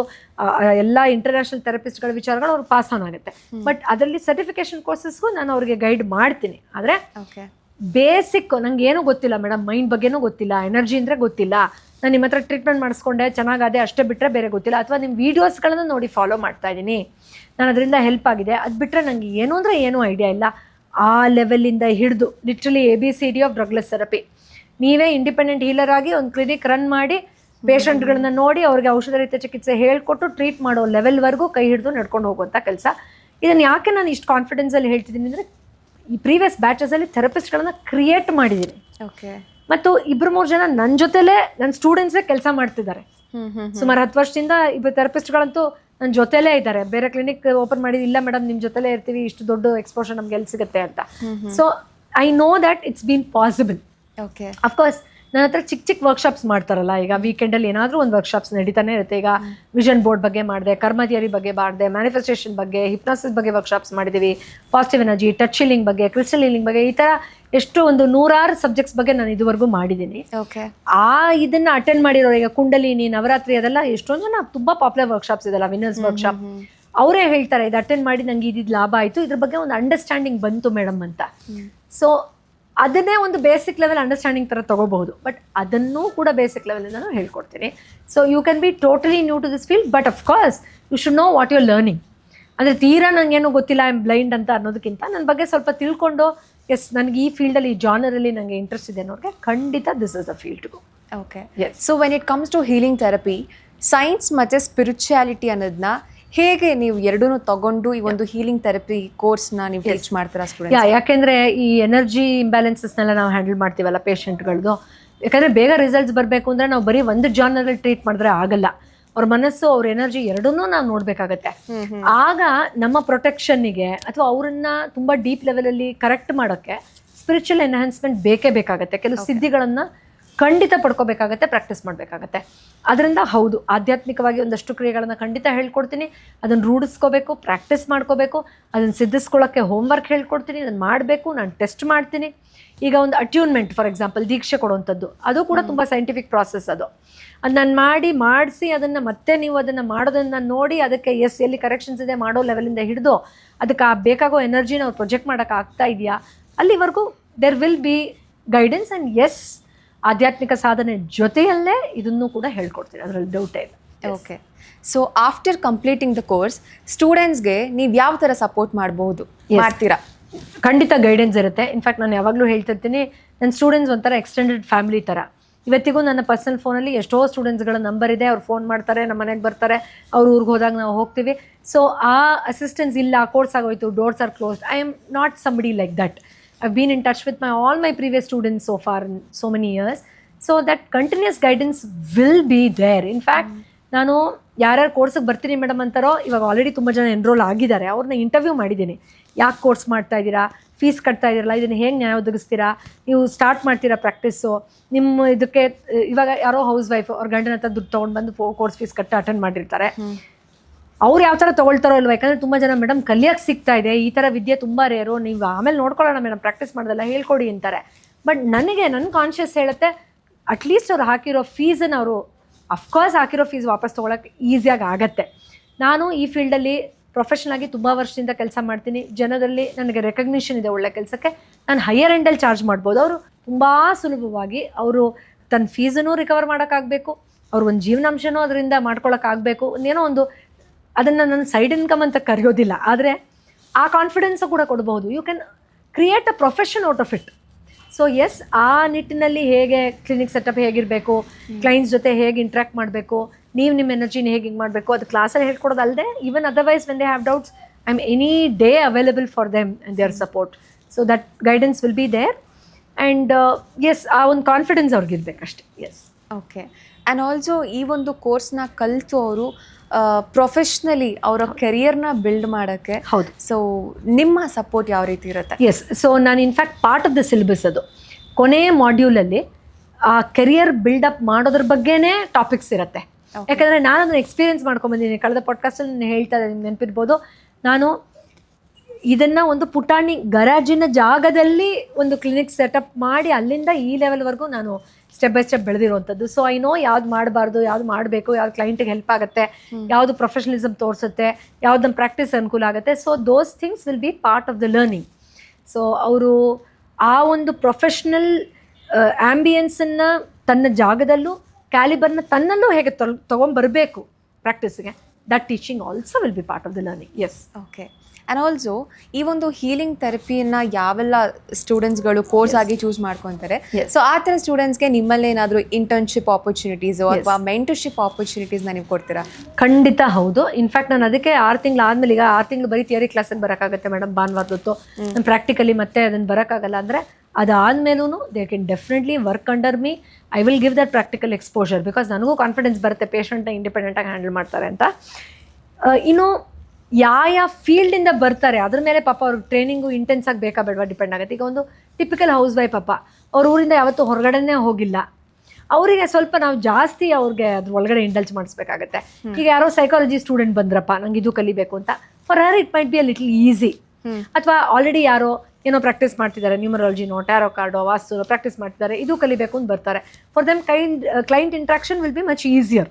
ಎಲ್ಲ ಇಂಟರ್ನ್ಯಾಷನಲ್ ಥೆರಪಿಸ್ಟ್ಗಳ ವಿಚಾರಗಳು ಅವ್ರಿಗೆ ಪಾಸ್ ಆನ್ ಆಗುತ್ತೆ. ಬಟ್ ಅದರಲ್ಲಿ ಸರ್ಟಿಫಿಕೇಶನ್ ಕೋರ್ಸಸ್ಗೂ ನಾನು ಅವ್ರಿಗೆ ಗೈಡ್ ಮಾಡ್ತೀನಿ. ಆದರೆ ಓಕೆ ಬೇಸಿಕ್ ನಂಗೆ ಏನೂ ಗೊತ್ತಿಲ್ಲ ಮೇಡಮ್ ಮೈಂಡ್ ಬಗ್ಗೆನೂ ಗೊತ್ತಿಲ್ಲ ಎನರ್ಜಿ ಅಂದರೆ ಗೊತ್ತಿಲ್ಲ. ನಾನು ನಿಮ್ಮ ಹತ್ರ ಟ್ರೀಟ್ಮೆಂಟ್ ಮಾಡಿಸ್ಕೊಂಡೆ, ಚೆನ್ನಾಗಾದೆ ಅಷ್ಟೇ ಬಿಟ್ಟರೆ ಬೇರೆ ಗೊತ್ತಿಲ್ಲ. ಅಥವಾ ನಿಮ್ಮ ವೀಡಿಯೋಸ್ಗಳನ್ನು ನೋಡಿ ಫಾಲೋ ಮಾಡ್ತಾ ಇದ್ದೀನಿ. ನಾನು ಅದರಿಂದ ಹೆಲ್ಪ್ ಆಗಿದೆ. ಅದು ಬಿಟ್ಟರೆ ನನಗೆ ಏನು ಅಂದರೆ ಏನೂ ಐಡಿಯಾ ಇಲ್ಲ. ಆ ಲೆವೆಲಿಂದ ಹಿಡಿದು literally A B C D of drugless therapy ನೀವೇ ಇಂಡಿಪೆಂಡೆಂಟ್ ಹೀಲರ್ ಆಗಿ ಒಂದು ಕ್ಲಿನಿಕ್ ರನ್ ಮಾಡಿ ಪೇಷಂಟ್ಗಳನ್ನ ನೋಡಿ ಅವ್ರಿಗೆ ಔಷಧ ರೀತಿಯ ಚಿಕಿತ್ಸೆ ಹೇಳ್ಕೊಟ್ಟು ಟ್ರೀಟ್ ಮಾಡೋ ಲೆವೆಲ್ವರೆಗೂ ಕೈ ಹಿಡಿದು ನಡ್ಕೊಂಡು ಹೋಗುವಂಥ ಕೆಲಸ. ಇದನ್ನು ಯಾಕೆ ನಾನು ಇಷ್ಟು ಕಾನ್ಫಿಡೆನ್ಸಲ್ಲಿ ಹೇಳ್ತಿದ್ದೀನಿ ಅಂದರೆ ಈ ಪ್ರೀವಿಯಸ್ ಬ್ಯಾಚಸಲ್ಲಿ ಥೆರಪಿಸ್ಟ್ಗಳನ್ನ ಕ್ರಿಯೇಟ್ ಮಾಡಿದ್ದೀನಿ ಓಕೆ ಮತ್ತು ಇಬ್ಬರು ಮೂರು ಜನ ನನ್ನ ಜೊತೆಲೇ ನನ್ನ ಸ್ಟೂಡೆಂಟ್ಸೇ ಕೆಲಸ ಮಾಡ್ತಿದ್ದಾರೆ. ಸುಮಾರು ಹತ್ತು ವರ್ಷದಿಂದ ಇಬ್ಬರು ಥೆರಪಿಸ್ಟ್ಗಳಂತೂ ನನ್ನ ಜೊತೆಲೇ ಇದ್ದಾರೆ. ಬೇರೆ ಕ್ಲಿನಿಕ್ ಓಪನ್ ಮಾಡಿದ ಇಲ್ಲ ಮೇಡಮ್ ನಿಮ್ಮ ಜೊತೆಲೇ ಇರ್ತೀವಿ ಇಷ್ಟು ದೊಡ್ಡ ಎಕ್ಸ್ಪೋಷರ್ ನಮ್ಗೆ ಎಲ್ಲಿ ಸಿಗುತ್ತೆ ಅಂತ. So I know that it's been possible okay of course ನನ್ನ ಹತ್ರ ಚಿಕ್ಕ ಚಿಕ್ಕ ವರ್ಕ್ಶಾಪ್ಸ್ ಮಾಡ್ತಾರಲ್ಲ ಈಗ ವೀಕೆಂಡಲ್ಲಿ ಏನಾದರೂ ಒಂದು ವರ್ಕ್ಶಾಪ್ಸ್ ನಡೀತಾನೆ ಇರುತ್ತೆ. ಈಗ ವಿಷನ್ ಬೋರ್ಡ್ ಬಗ್ಗೆ ಮಾಡಿದೆ ಕರ್ಮ ಥಿಯರಿ ಬಗ್ಗೆ ಮಾಡಿದೆ ಮ್ಯಾನಿಫೆಸ್ಟೇಷನ್ ಬಗ್ಗೆ ಹಿಪ್ನಾಸಿಸ್ ಬಗ್ಗೆ ವರ್ಕ್ಶಾಪ್ಸ್ ಮಾಡಿದ್ದೀವಿ ಪಾಸಿಟಿವ್ ಎನರ್ಜಿ ಟಚ್ ಹೀಲಿಂಗ್ ಬಗ್ಗೆ ಕ್ರಿಸ್ಟಲ್ ಹೀಲಿಂಗ್ ಬಗ್ಗೆ ಈ ಥರ ಎಷ್ಟು ಒಂದು ನೂರಾರು ಸಬ್ಜೆಕ್ಟ್ಸ್ ಬಗ್ಗೆ ನಾನು ಇದುವರೆಗೂ ಮಾಡಿದ್ದೀನಿ ಓಕೆ ಆ ಇದನ್ನ ಅಟೆಂಡ್ ಮಾಡಿರೋ ಈಗ ಕುಂಡಲಿನಿ ನವರಾತ್ರಿ ಅದೆಲ್ಲ ಎಷ್ಟೊಂದು ಜನ ತುಂಬಾ ಪಾಪ್ಯುಲರ್ ವರ್ಕ್ಶಾಪ್ಸ್ ಇದೆಲ್ಲ ವಿನ್ನರ್ಸ್ ವರ್ಕ್ಶಾಪ್ ಅವರೇ ಹೇಳ್ತಾರೆ ಇದು ಅಟೆಂಡ್ ಮಾಡಿ ನಂಗೆ ಇದಿದ್ ಲಾಭ ಆಯಿತು ಇದ್ರ ಬಗ್ಗೆ ಒಂದು ಅಂಡರ್ಸ್ಟ್ಯಾಂಡಿಂಗ್ ಬಂತು ಮೇಡಮ್ ಅಂತ. ಸೊ ಅದನ್ನೇ ಒಂದು ಬೇಸಿಕ್ ಲೆವೆಲ್ ಅಂಡರ್ಸ್ಟ್ಯಾಂಡಿಂಗ್ ಥರ ತೊಗೋಬಹುದು. ಬಟ್ ಅದನ್ನೂ ಕೂಡ ಬೇಸಿಕ್ ಲೆವೆಲಿಂದ ನಾನು ಹೇಳ್ಕೊಡ್ತೀನಿ. So you can be totally new to this field but of course you should know what you're learning ಅಂದರೆ ತೀರಾ ನನಗೇನು ಗೊತ್ತಿಲ್ಲ ಐ ಆಮ್ ಬ್ಲೈಂಡ್ ಅಂತ ಅನ್ನೋದಕ್ಕಿಂತ ನನ್ನ ಬಗ್ಗೆ ಸ್ವಲ್ಪ ತಿಳ್ಕೊಂಡು ಎಸ್ ನನಗೆ ಈ ಫೀಲ್ಡಲ್ಲಿ ಈ ಜಾನರಲ್ಲಿ ನನಗೆ ಇಂಟ್ರೆಸ್ಟ್ ಇದೆ ಅನ್ನೋರಿಗೆ ಖಂಡಿತ this is a field to okay yes so when it comes to healing therapy science ಮತ್ತು ಸ್ಪಿರಿಚುಯಾಲಿಟಿ ಅನ್ನೋದನ್ನ ಹೇಗೆ ನೀವು ಎರಡೂ ತಗೊಂಡು ಈ ಒಂದು ಹೀಲಿಂಗ್ ಥೆರಪಿ ಕೋರ್ಸ್ನ ನೀವು ಟೀಚ್ ಮಾಡ್ತೀರಾ ಸ್ಟೂಡೆಂಟ್ ಯಾಕೆಂದರೆ ಈ ಎನರ್ಜಿ ಇಂಬ್ಯಾಲೆನ್ಸಸ್ನೆಲ್ಲ ನಾವು ಹ್ಯಾಂಡಲ್ ಮಾಡ್ತೀವಲ್ಲ ಪೇಷಂಟ್ಗಳದ್ದು ಯಾಕಂದ್ರೆ ಬೇಗ ರಿಸಲ್ಟ್ಸ್ ಬರಬೇಕು ಅಂದರೆ ನಾವು ಬರೀ ಒಂದು ಜಾನರಲ್ಲಿ ಟ್ರೀಟ್ ಮಾಡಿದ್ರೆ ಆಗಲ್ಲ. ಅವ್ರ ಮನಸ್ಸು ಅವ್ರ ಎನರ್ಜಿ ಎರಡನ್ನೂ ನಾವು ನೋಡ್ಬೇಕಾಗತ್ತೆ. ಆಗ ನಮ್ಮ ಪ್ರೊಟೆಕ್ಷನ್ನಿಗೆ ಅಥವಾ ಅವರನ್ನ ತುಂಬ ಡೀಪ್ ಲೆವೆಲಲ್ಲಿ ಕರೆಕ್ಟ್ ಮಾಡೋಕ್ಕೆ ಸ್ಪಿರಿಚುವಲ್ ಎನ್ಹಾನ್ಸ್ಮೆಂಟ್ ಬೇಕೇ ಬೇಕಾಗತ್ತೆ. ಕೆಲವು ಸಿದ್ಧಿಗಳನ್ನು ಖಂಡಿತ ಪಡ್ಕೋಬೇಕಾಗತ್ತೆ ಪ್ರಾಕ್ಟೀಸ್ ಮಾಡಬೇಕಾಗತ್ತೆ. ಅದರಿಂದ ಹೌದು ಆಧ್ಯಾತ್ಮಿಕವಾಗಿ ಒಂದಷ್ಟು ಕ್ರಿಯೆಗಳನ್ನು ಖಂಡಿತ ಹೇಳ್ಕೊಡ್ತೀನಿ. ಅದನ್ನು ರೂಢಿಸ್ಕೋಬೇಕು ಪ್ರಾಕ್ಟೀಸ್ ಮಾಡ್ಕೋಬೇಕು ಅದನ್ನು ಸಿದ್ಧಿಸ್ಕೊಳ್ಳೋಕ್ಕೆ ಹೋಮ್ವರ್ಕ್ ಹೇಳ್ಕೊಡ್ತೀನಿ ಅದನ್ನು ಮಾಡಬೇಕು ನಾನು ಟೆಸ್ಟ್ ಮಾಡ್ತೀನಿ. ಈಗ ಒಂದು ಅಟ್ಯೂನ್ಮೆಂಟ್ ಫಾರ್ ಎಕ್ಸಾಂಪಲ್ ದೀಕ್ಷೆ ಕೊಡುವಂಥದ್ದು ಅದು ಕೂಡ ತುಂಬ ಸೈಂಟಿಫಿಕ್ ಪ್ರಾಸೆಸ್ ಅದು. ಅದು ನಾನು ಮಾಡಿ ಮಾಡಿಸಿ ಅದನ್ನು ಮತ್ತೆ ನೀವು ಅದನ್ನು ಮಾಡೋದನ್ನು ನೋಡಿ ಅದಕ್ಕೆ ಎಸ್ ಎಲ್ಲಿ ಕರೆಕ್ಷನ್ಸ್ ಇದೆ ಮಾಡೋ ಲೆವೆಲಿಂದ ಹಿಡಿದು ಅದಕ್ಕೆ ಆ ಬೇಕಾಗೋ ಎನರ್ಜಿನ ಅವ್ರು ಪ್ರೊಜೆಕ್ಟ್ ಮಾಡೋಕ್ಕಾಗ್ತಾ ಇದೆಯಾ ಅಲ್ಲಿವರೆಗೂ there will be guidance and yes ಆಧ್ಯಾತ್ಮಿಕ ಸಾಧನೆ ಜೊತೆಯಲ್ಲೇ ಇದನ್ನು ಕೂಡ ಹೇಳ್ಕೊಡ್ತೀನಿ ಅದರಲ್ಲಿ ಡೌಟೇ ಇಲ್ಲ. Okay so after completing the course ಸ್ಟೂಡೆಂಟ್ಸ್ಗೆ ನೀವು ಯಾವ ಥರ ಸಪೋರ್ಟ್ ಮಾಡಬಹುದು ಮಾಡ್ತೀರಾ? ಖಂಡಿತ ಗೈಡೆನ್ಸ್ ಇರುತ್ತೆ. ಇನ್ಫ್ಯಾಕ್ಟ್ ನಾನು ಯಾವಾಗಲೂ ಹೇಳ್ತಿರ್ತೀನಿ ನನ್ನ ಸ್ಟೂಡೆಂಟ್ಸ್ ಒಂಥರ ಎಕ್ಸ್ಟೆಂಡೆಡ್ ಫ್ಯಾಮಿಲಿ ಥರ ಇವತ್ತಿಗೂ ನನ್ನ ಪರ್ಸನಲ್ ಫೋನಲ್ಲಿ ಎಷ್ಟೋ ಸ್ಟೂಡೆಂಟ್ಸ್ಗಳ ನಂಬರ್ ಇದೆ. ಅವ್ರು ಫೋನ್ ಮಾಡ್ತಾರೆ ನಮ್ಮ ಮನೆಗೆ ಬರ್ತಾರೆ ಅವ್ರು ಊರಿಗೆ ಹೋದಾಗ ನಾವು ಹೋಗ್ತೀವಿ. ಸೊ ಆ ಅಸಿಸ್ಟೆನ್ಸ್ ಇಲ್ಲ ಕೋರ್ಸ್ ಆಗೋಯ್ತು doors are closed I am not somebody like that I been in touch with my all my previous students so far in so many years so that continues guidance will be there in fact ನಾನು ಯಾರ್ಯಾರು ಕೋರ್ಸಿಗೆ ಬರ್ತೀನಿ madam ಅಂತಾರೋ ಇವಾಗ already ತುಂಬ ಜನ enrol ಆಗಿದ್ದಾರೆ. ಅವ್ರನ್ನ interview ಮಾಡಿದ್ದೀನಿ. ಯಾಕೆ ಕೋರ್ಸ್ ಮಾಡ್ತಾ ಇದ್ದೀರಾ? ಫೀಸ್ ಕಟ್ತಾ ಇದ್ದೀರಲ್ಲ, ಇದನ್ನು ಹೇಗೆ ನ್ಯಾಯ ಒದಗಿಸ್ತೀರಾ? ನೀವು ಸ್ಟಾರ್ಟ್ ಮಾಡ್ತೀರಾ ಪ್ರಾಕ್ಟೀಸು ನಿಮ್ಮ ಇದಕ್ಕೆ, ಇವಾಗ ಯಾರೋ ಹೌಸ್ ವೈಫ್ ಅವ್ರ ಗಂಡನ ಹತ್ರ ದುಡ್ಡು ತೊಗೊಂಡು ಬಂದು ಕೋರ್ಸ್ ಫೀಸ್ ಕಟ್ಟಿ ಅಟೆಂಡ್ ಮಾಡಿರ್ತಾರೆ. ಅವ್ರು ಯಾವ ಥರ ತೊಗೊಳ್ತಾರೋ ಇಲ್ವಾ, ಯಾಕಂದರೆ ತುಂಬ ಜನ ಮೇಡಮ್ ಕಲಿಯೋಕ್ಕೆ ಸಿಗ್ತಾ ಇದೆ, ಈ ಥರ ವಿದ್ಯೆ ತುಂಬ ರೇರು ನೀವು ಆಮೇಲೆ ನೋಡ್ಕೊಳ್ಳೋಣ ಮೇಡಮ್ ಪ್ರಾಕ್ಟೀಸ್ ಮಾಡೋದಲ್ಲ ಹೇಳ್ಕೊಡಿ ಅಂತಾರೆ. ಬಟ್ ನನಗೆ ನನ್ನ ಕಾನ್ಷಿಯಸ್ ಹೇಳುತ್ತೆ ಅಟ್ಲೀಸ್ಟ್ ಅವ್ರು ಹಾಕಿರೋ ಫೀಸನ್ನು ಅವರು ಅಫ್ಕೋರ್ಸ್ ಹಾಕಿರೋ ಫೀಸ್ ವಾಪಸ್ ತೊಗೊಳಕ್ಕೆ ಈಸಿಯಾಗಿ ಆಗತ್ತೆ. ನಾನು ಈ ಫೀಲ್ಡಲ್ಲಿ ಪ್ರೊಫೆಷನಲ್ ಆಗಿ ತುಂಬ ವರ್ಷದಿಂದ ಕೆಲಸ ಮಾಡ್ತೀನಿ ಜನದಲ್ಲಿ ನನಗೆ ರೆಕಗ್ನಿಷನ್ ಇದೆ ಒಳ್ಳೆ ಕೆಲಸಕ್ಕೆ, ನಾನು ಹೈಯರ್ ಎಂಡಲ್ಲಿ ಚಾರ್ಜ್ ಮಾಡ್ಬೋದು. ಅವರು ತುಂಬ ಸುಲಭವಾಗಿ ಅವರು ತನ್ನ ಫೀಸನ್ನು ರಿಕವರ್ ಮಾಡೋಕ್ಕಾಗಬೇಕು ಅವ್ರ ಒಂದು ಜೀವನಾಂಶನೂ ಅದರಿಂದ ಮಾಡ್ಕೊಳಕ್ಕಾಗಬೇಕು ಏನೋ ಒಂದು ಅದನ್ನು ನಾನು ಸೈಡ್ ಇನ್ಕಮ್ ಅಂತ ಕರೆಯೋದಿಲ್ಲ. ಆದರೆ ಆ ಕಾನ್ಫಿಡೆನ್ಸ್ ಕೂಡ ಕೊಡಬಹುದು you can create a profession out of it so yes ಆ ನಿಟ್ಟಿನಲ್ಲಿ ಹೇಗೆ ಕ್ಲಿನಿಕ್ ಸೆಟಪ್ ಹೇಗಿರಬೇಕು ಕ್ಲೈಂಟ್ಸ್ ಜೊತೆ ಹೇಗೆ ಇಂಟ್ರ್ಯಾಕ್ಟ್ ಮಾಡಬೇಕು ನೀವು ನಿಮ್ಮ ಎನರ್ಜಿನ ಹೇಗೆ ಹಿಂಗೆ ಮಾಡಬೇಕು ಅದು ಕ್ಲಾಸಲ್ಲಿ ಹೇಳ್ಕೊಡೋದಲ್ಲದೆ even otherwise when they have doubts I am any day available for them and their support so that guidance will be there and yes ಆ ಒಂದು ಕಾನ್ಫಿಡೆನ್ಸ್ ಅವ್ರಿಗಿರ್ಬೇಕಷ್ಟೆ. ಎಸ್ ಓಕೆ ಆ್ಯಂಡ್ ಆಲ್ಸೋ ಈ ಒಂದು ಕೋರ್ಸ್ನ ಕಲಿತು ಅವರು ಪ್ರೊಫೆಷ್ನಲಿ ಅವರ ಕೆರಿಯರ್ನ ಬಿಲ್ಡ್ ಮಾಡೋಕ್ಕೆ ಹೌದು. ಸೊ ನಿಮ್ಮ ಸಪೋರ್ಟ್ ಯಾವ ರೀತಿ ಇರುತ್ತೆ? ಎಸ್ ಸೊ ನಾನು in fact part of the syllabus ಅದು. ಕೊನೆಯ ಮಾಡ್ಯೂಲಲ್ಲಿ ಆ ಕೆರಿಯರ್ ಬಿಲ್ಡಪ್ ಮಾಡೋದ್ರ ಬಗ್ಗೆನೇ ಟಾಪಿಕ್ಸ್ ಇರುತ್ತೆ. ಯಾಕಂದರೆ ನಾನು ಅದನ್ನು ಎಕ್ಸ್ಪೀರಿಯನ್ಸ್ ಮಾಡ್ಕೊಂಬಂದಿದ್ದೀನಿ. ಕಳೆದ ಪಾಡ್ಕಾಸ್ಟಲ್ಲಿ ನಾನು ಹೇಳ್ತಾ ಇದ್ದೀನಿ ನಿಮ್ಗೆ ನೆನಪಿರ್ಬೋದು. ನಾನು ಇದನ್ನು ಒಂದು ಪುಟಾಣಿ ಗರಾಜಿನ ಜಾಗದಲ್ಲಿ ಒಂದು ಕ್ಲಿನಿಕ್ ಸೆಟಪ್ ಮಾಡಿ ಅಲ್ಲಿಂದ ಈ ಲೆವೆಲ್ವರೆಗೂ ನಾನು ಸ್ಟೆಪ್ ಬೈ ಸ್ಟೆಪ್ ಬೆಳೆದಿರುವಂಥದ್ದು ಸೊ ಐ ನೋ ಯಾವ್ದು ಮಾಡಬಾರ್ದು ಯಾವ್ದು ಮಾಡಬೇಕು ಯಾವ್ದು ಕ್ಲೈಂಟಿಗೆ ಹೆಲ್ಪ್ ಆಗುತ್ತೆ ಯಾವುದು ಪ್ರೊಫೆಷನಲಿಸಮ್ ತೋರಿಸುತ್ತೆ ಯಾವ್ದು ನಮ್ಮ ಪ್ರಾಕ್ಟೀಸ್ ಅನುಕೂಲ ಆಗುತ್ತೆ. So those things will be part of the learning so ಅವರು ಆ ಒಂದು ಪ್ರೊಫೆಷ್ನಲ್ ಆ್ಯಂಬಿಯನ್ಸನ್ನು ತನ್ನ ಜಾಗದಲ್ಲೂ ಕ್ಯಾಲಿಬರ್ನ ತನ್ನಲ್ಲೂ ಹೇಗೆ ತೊಲ್ ತೊಗೊಂಬರಬೇಕು ಪ್ರಾಕ್ಟೀಸ್ಗೆ that teaching also will be part of the learning yes okay and also ಈ ಒಂದು ಹೀಲಿಂಗ್ ಥೆರಪಿಯನ್ನು ಯಾವೆಲ್ಲ ಸ್ಟೂಡೆಂಟ್ಸ್ಗಳು ಕೋರ್ಸ್ ಆಗಿ ಚೂಸ್ ಮಾಡ್ಕೊತಾರೆ. ಸೊ ಆ ಥರ ಸ್ಟೂಡೆಂಟ್ಸ್ಗೆ ನಿಮ್ಮಲ್ಲಿ ಏನಾದರೂ ಇಂಟರ್ನ್ಶಿಪ್ ಆಪರ್ಚುನಿಟೀಸು ಅಥವಾ ಮೆಂಟರ್ಶಿಪ್ ಆಪರ್ಚುನಿಟೀಸ್ನ ನೀವು ಕೊಡ್ತೀರಾ? ಖಂಡಿತ ಹೌದು. ಇನ್ಫ್ಯಾಕ್ಟ್ ನಾನು ಅದಕ್ಕೆ ಆರು ತಿಂಗಳು ಆದಮೇಲೆ ಈಗ ಆರು ತಿಂಗಳು ಬರೀ ಥಿಯರಿ ಕ್ಲಾಸಿಗೆ ಬರೋಕ್ಕಾಗುತ್ತೆ ಮೇಡಮ್ ಭಾನುವಾರದೊತ್ತು ನಾನು ಪ್ರಾಕ್ಟಿಕಲಿ ಮತ್ತೆ ಅದನ್ನು ಬರೋಕ್ಕಾಗಲ್ಲ ಅಂದರೆ ಅದಾದಮೇಲೂ they can definitely work under me I will give that practical exposure because ನನಗೂ ಕಾನ್ಫಿಡೆನ್ಸ್ ಬರುತ್ತೆ ಪೇಷಂಟ್ನ ಇಂಡಿಪೆಂಡೆಂಟಾಗಿ ಹ್ಯಾಂಡಲ್ ಮಾಡ್ತಾರೆ ಅಂತ. ಇನ್ನು ಯಾವ ಯಾವ ಫೀಲ್ಡಿಂದ ಬರ್ತಾರೆ ಅದ್ರ ಮೇಲೆ ಪಾಪ ಅವ್ರಿಗೆ ಟ್ರೈನಿಂಗು ಇಂಟೆನ್ಸ್ ಆಗಿ ಬೇಕಾ ಬೇಡವಾ ಡಿಪೆಂಡ್ ಆಗುತ್ತೆ. ಈಗ ಒಂದು ಟಿಪಿಕಲ್ ಹೌಸ್ ವೈಫ್ ಪಾಪ ಅವ್ರ ಊರಿಂದ ಯಾವತ್ತೂ ಹೊರಗಡೆನೇ ಹೋಗಿಲ್ಲ. ಅವರಿಗೆ ಸ್ವಲ್ಪ ನಾವು ಜಾಸ್ತಿ ಅವ್ರಿಗೆ ಅದ್ರ ಒಳಗಡೆ ಇಂಡಲ್ಜ್ ಮಾಡಿಸ್ಬೇಕಾಗತ್ತೆ. ಈಗ ಯಾರೋ ಸೈಕಾಲಜಿ ಸ್ಟೂಡೆಂಟ್ ಬಂದ್ರಪ್ಪ ನಂಗೆ ಇದು ಕಲಿಬೇಕು ಅಂತ. For her it might be a little easy ಅಥವಾ ಆಲ್ರೆಡಿ ಯಾರೋ ಏನೋ ಪ್ರಾಕ್ಟೀಸ್ ಮಾಡ್ತಿದ್ದಾರೆ ನ್ಯೂಮರಾಲಜಿನೋ ಟ್ಯಾರೋ ಕಾರ್ಡೋ ವಾಸ್ತು ಪ್ರಾಕ್ಟೀಸ್ ಮಾಡ್ತಿದ್ದಾರೆ ಇದು ಕಲಿಬೇಕು ಅಂತ ಬರ್ತಾರೆ. For them kind client interaction will be much easier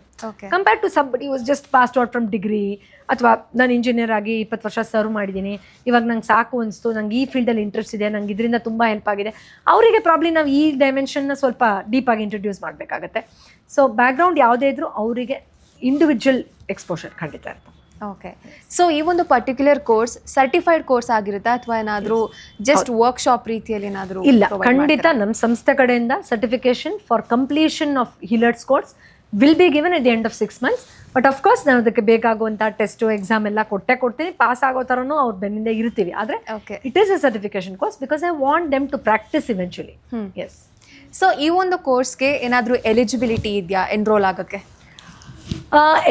compare to somebody was just passed out from degree ಅಥವಾ ನಾನು ಇಂಜಿನಿಯರ್ ಆಗಿ ಇಪ್ಪತ್ತು ವರ್ಷ ಸರ್ವ್ ಮಾಡಿದ್ದೀನಿ ಇವಾಗ ನಂಗೆ ಸಾಕು ಅನಿಸ್ತು ನಂಗೆ ಈ ಫೀಲ್ಡಲ್ಲಿ ಇಂಟ್ರೆಸ್ಟ್ ಇದೆ ನಂಗೆ ಇದರಿಂದ ತುಂಬ ಹೆಲ್ಪ್ ಆಗಿದೆ. ಅವರಿಗೆ ಪ್ರಾಬ್ಲಿ ನಾವು ಈ ಡೈಮೆನ್ಷನ್ನ ಸ್ವಲ್ಪ ಡೀಪಾಗಿ ಇಂಟ್ರೊಡ್ಯೂಸ್ ಮಾಡಬೇಕಾಗತ್ತೆ. ಸೊ ಬ್ಯಾಕ್ಗ್ರೌಂಡ್ ಯಾವುದೇ ಇದ್ರೂ ಅವರಿಗೆ ಇಂಡಿವಿಜುವಲ್ ಎಕ್ಸ್ಪೋಷರ್ ಖಂಡಿತ ಇರ್ತದೆ ಓಕೆ ಸೊ ಈ ಒಂದು ಪರ್ಟಿಕ್ಯುಲರ್ ಕೋರ್ಸ್ ಸರ್ಟಿಫೈಡ್ ಕೋರ್ಸ್ ಆಗಿರುತ್ತಾ? ಅಥವಾ ಏನಾದರೂ ಜಸ್ಟ್ ವರ್ಕ್ಶಾಪ್ ರೀತಿಯಲ್ಲಿ ಏನಾದರೂ ಇಲ್ಲ ಖಂಡಿತ ನಮ್ಮ ಸಂಸ್ಥೆ ಕಡೆಯಿಂದ certification for completion of healers course will be given at the end of six months but of course ನಾನು ಅದಕ್ಕೆ ಬೇಕಾಗುವಂಥ ಟೆಸ್ಟು ಎಕ್ಸಾಮ್ ಎಲ್ಲ ಕೊಟ್ಟೆ ಕೊಡ್ತೀನಿ. ಪಾಸ್ ಆಗೋ ಥರನೂ ಅವ್ರ ಬೆನ್ನಿಂದ ಇರ್ತೀವಿ. ಆದರೆ okay it is a certification course because I want them to practise eventually yes so ಈ ಒಂದು ಕೋರ್ಸ್ಗೆ ಏನಾದರೂ ಎಲಿಜಿಬಿಲಿಟಿ ಇದೆಯಾ? ಎನ್ರೋಲ್ ಆಗೋಕ್ಕೆ?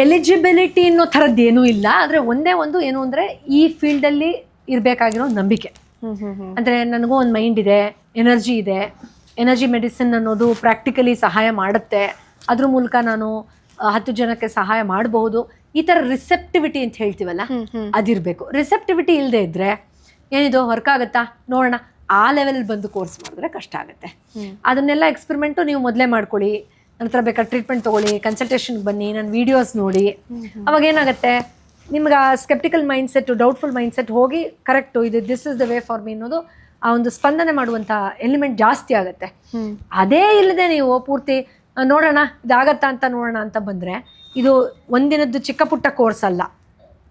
ಎಲಿಜಿಬಿಲಿಟಿ ಅನ್ನೋ ಥರದ್ದು ಏನೂ ಇಲ್ಲ. ಆದರೆ ಒಂದೇ ಒಂದು ಏನು ಅಂದರೆ ಈ ಫೀಲ್ಡಲ್ಲಿ ಇರಬೇಕಾಗಿರೋ ನಂಬಿಕೆ. ಅಂದರೆ ನನಗೂ ಒಂದು ಮೈಂಡ್ ಇದೆ ಎನರ್ಜಿ ಇದೆ. ಎನರ್ಜಿ ಮೆಡಿಸಿನ್ ಅನ್ನೋದು ಪ್ರಾಕ್ಟಿಕಲಿ ಸಹಾಯ ಮಾಡುತ್ತೆ. ಅದ್ರ ಮೂಲಕ ನಾನು ಹತ್ತು ಜನಕ್ಕೆ ಸಹಾಯ ಮಾಡಬಹುದು. ಈ ಥರ ರಿಸೆಪ್ಟಿವಿಟಿ ಅಂತ ಹೇಳ್ತೀವಲ್ಲ ಅದಿರಬೇಕು. ರಿಸೆಪ್ಟಿವಿಟಿ ಇಲ್ಲದೆ ಇದ್ರೆ ಏನಿದು ವರ್ಕ್ ಆಗುತ್ತಾ ನೋಡೋಣ. ಆ ಲೆವೆಲ್ ಬಂದು ಕೋರ್ಸ್ ಮಾಡಿದ್ರೆ ಕಷ್ಟ ಆಗುತ್ತೆ. ಅದನ್ನೆಲ್ಲ ಎಕ್ಸ್ಪೆರಿಮೆಂಟು ನೀವು ಮೊದಲೇ ಮಾಡ್ಕೊಳ್ಳಿ. ನಂತರ ಬೇಕಾದ್ರೆ ಟ್ರೀಟ್ಮೆಂಟ್ ತೊಗೊಳ್ಳಿ ಕನ್ಸಲ್ಟೇಷನ್ಗೆ ಬನ್ನಿ ನನ್ನ ವೀಡಿಯೋಸ್ ನೋಡಿ. ಅವಾಗ ಏನಾಗುತ್ತೆ ನಿಮ್ಗೆ ಆ ಸ್ಕೆಪ್ಟಿಕಲ್ ಮೈಂಡ್ಸೆಟ್ ಡೌಟ್ಫುಲ್ ಮೈಂಡ್ಸೆಟ್ ಹೋಗಿ ಕರೆಕ್ಟು ಇದು this is the way for me ಅನ್ನೋದು ಆ ಒಂದು ಸ್ಪಂದನೆ ಮಾಡುವಂಥ ಎಲಿಮೆಂಟ್ ಜಾಸ್ತಿ ಆಗುತ್ತೆ. ಅದೇ ಇಲ್ಲದೆ ನೀವು ಪೂರ್ತಿ ನೋಡೋಣ ಇದಾಗತ್ತಾ ಅಂತ ನೋಡೋಣ ಅಂತ ಬಂದರೆ ಇದು ಒಂದಿನದ್ದು ಚಿಕ್ಕ ಪುಟ್ಟ ಕೋರ್ಸ್ ಅಲ್ಲ.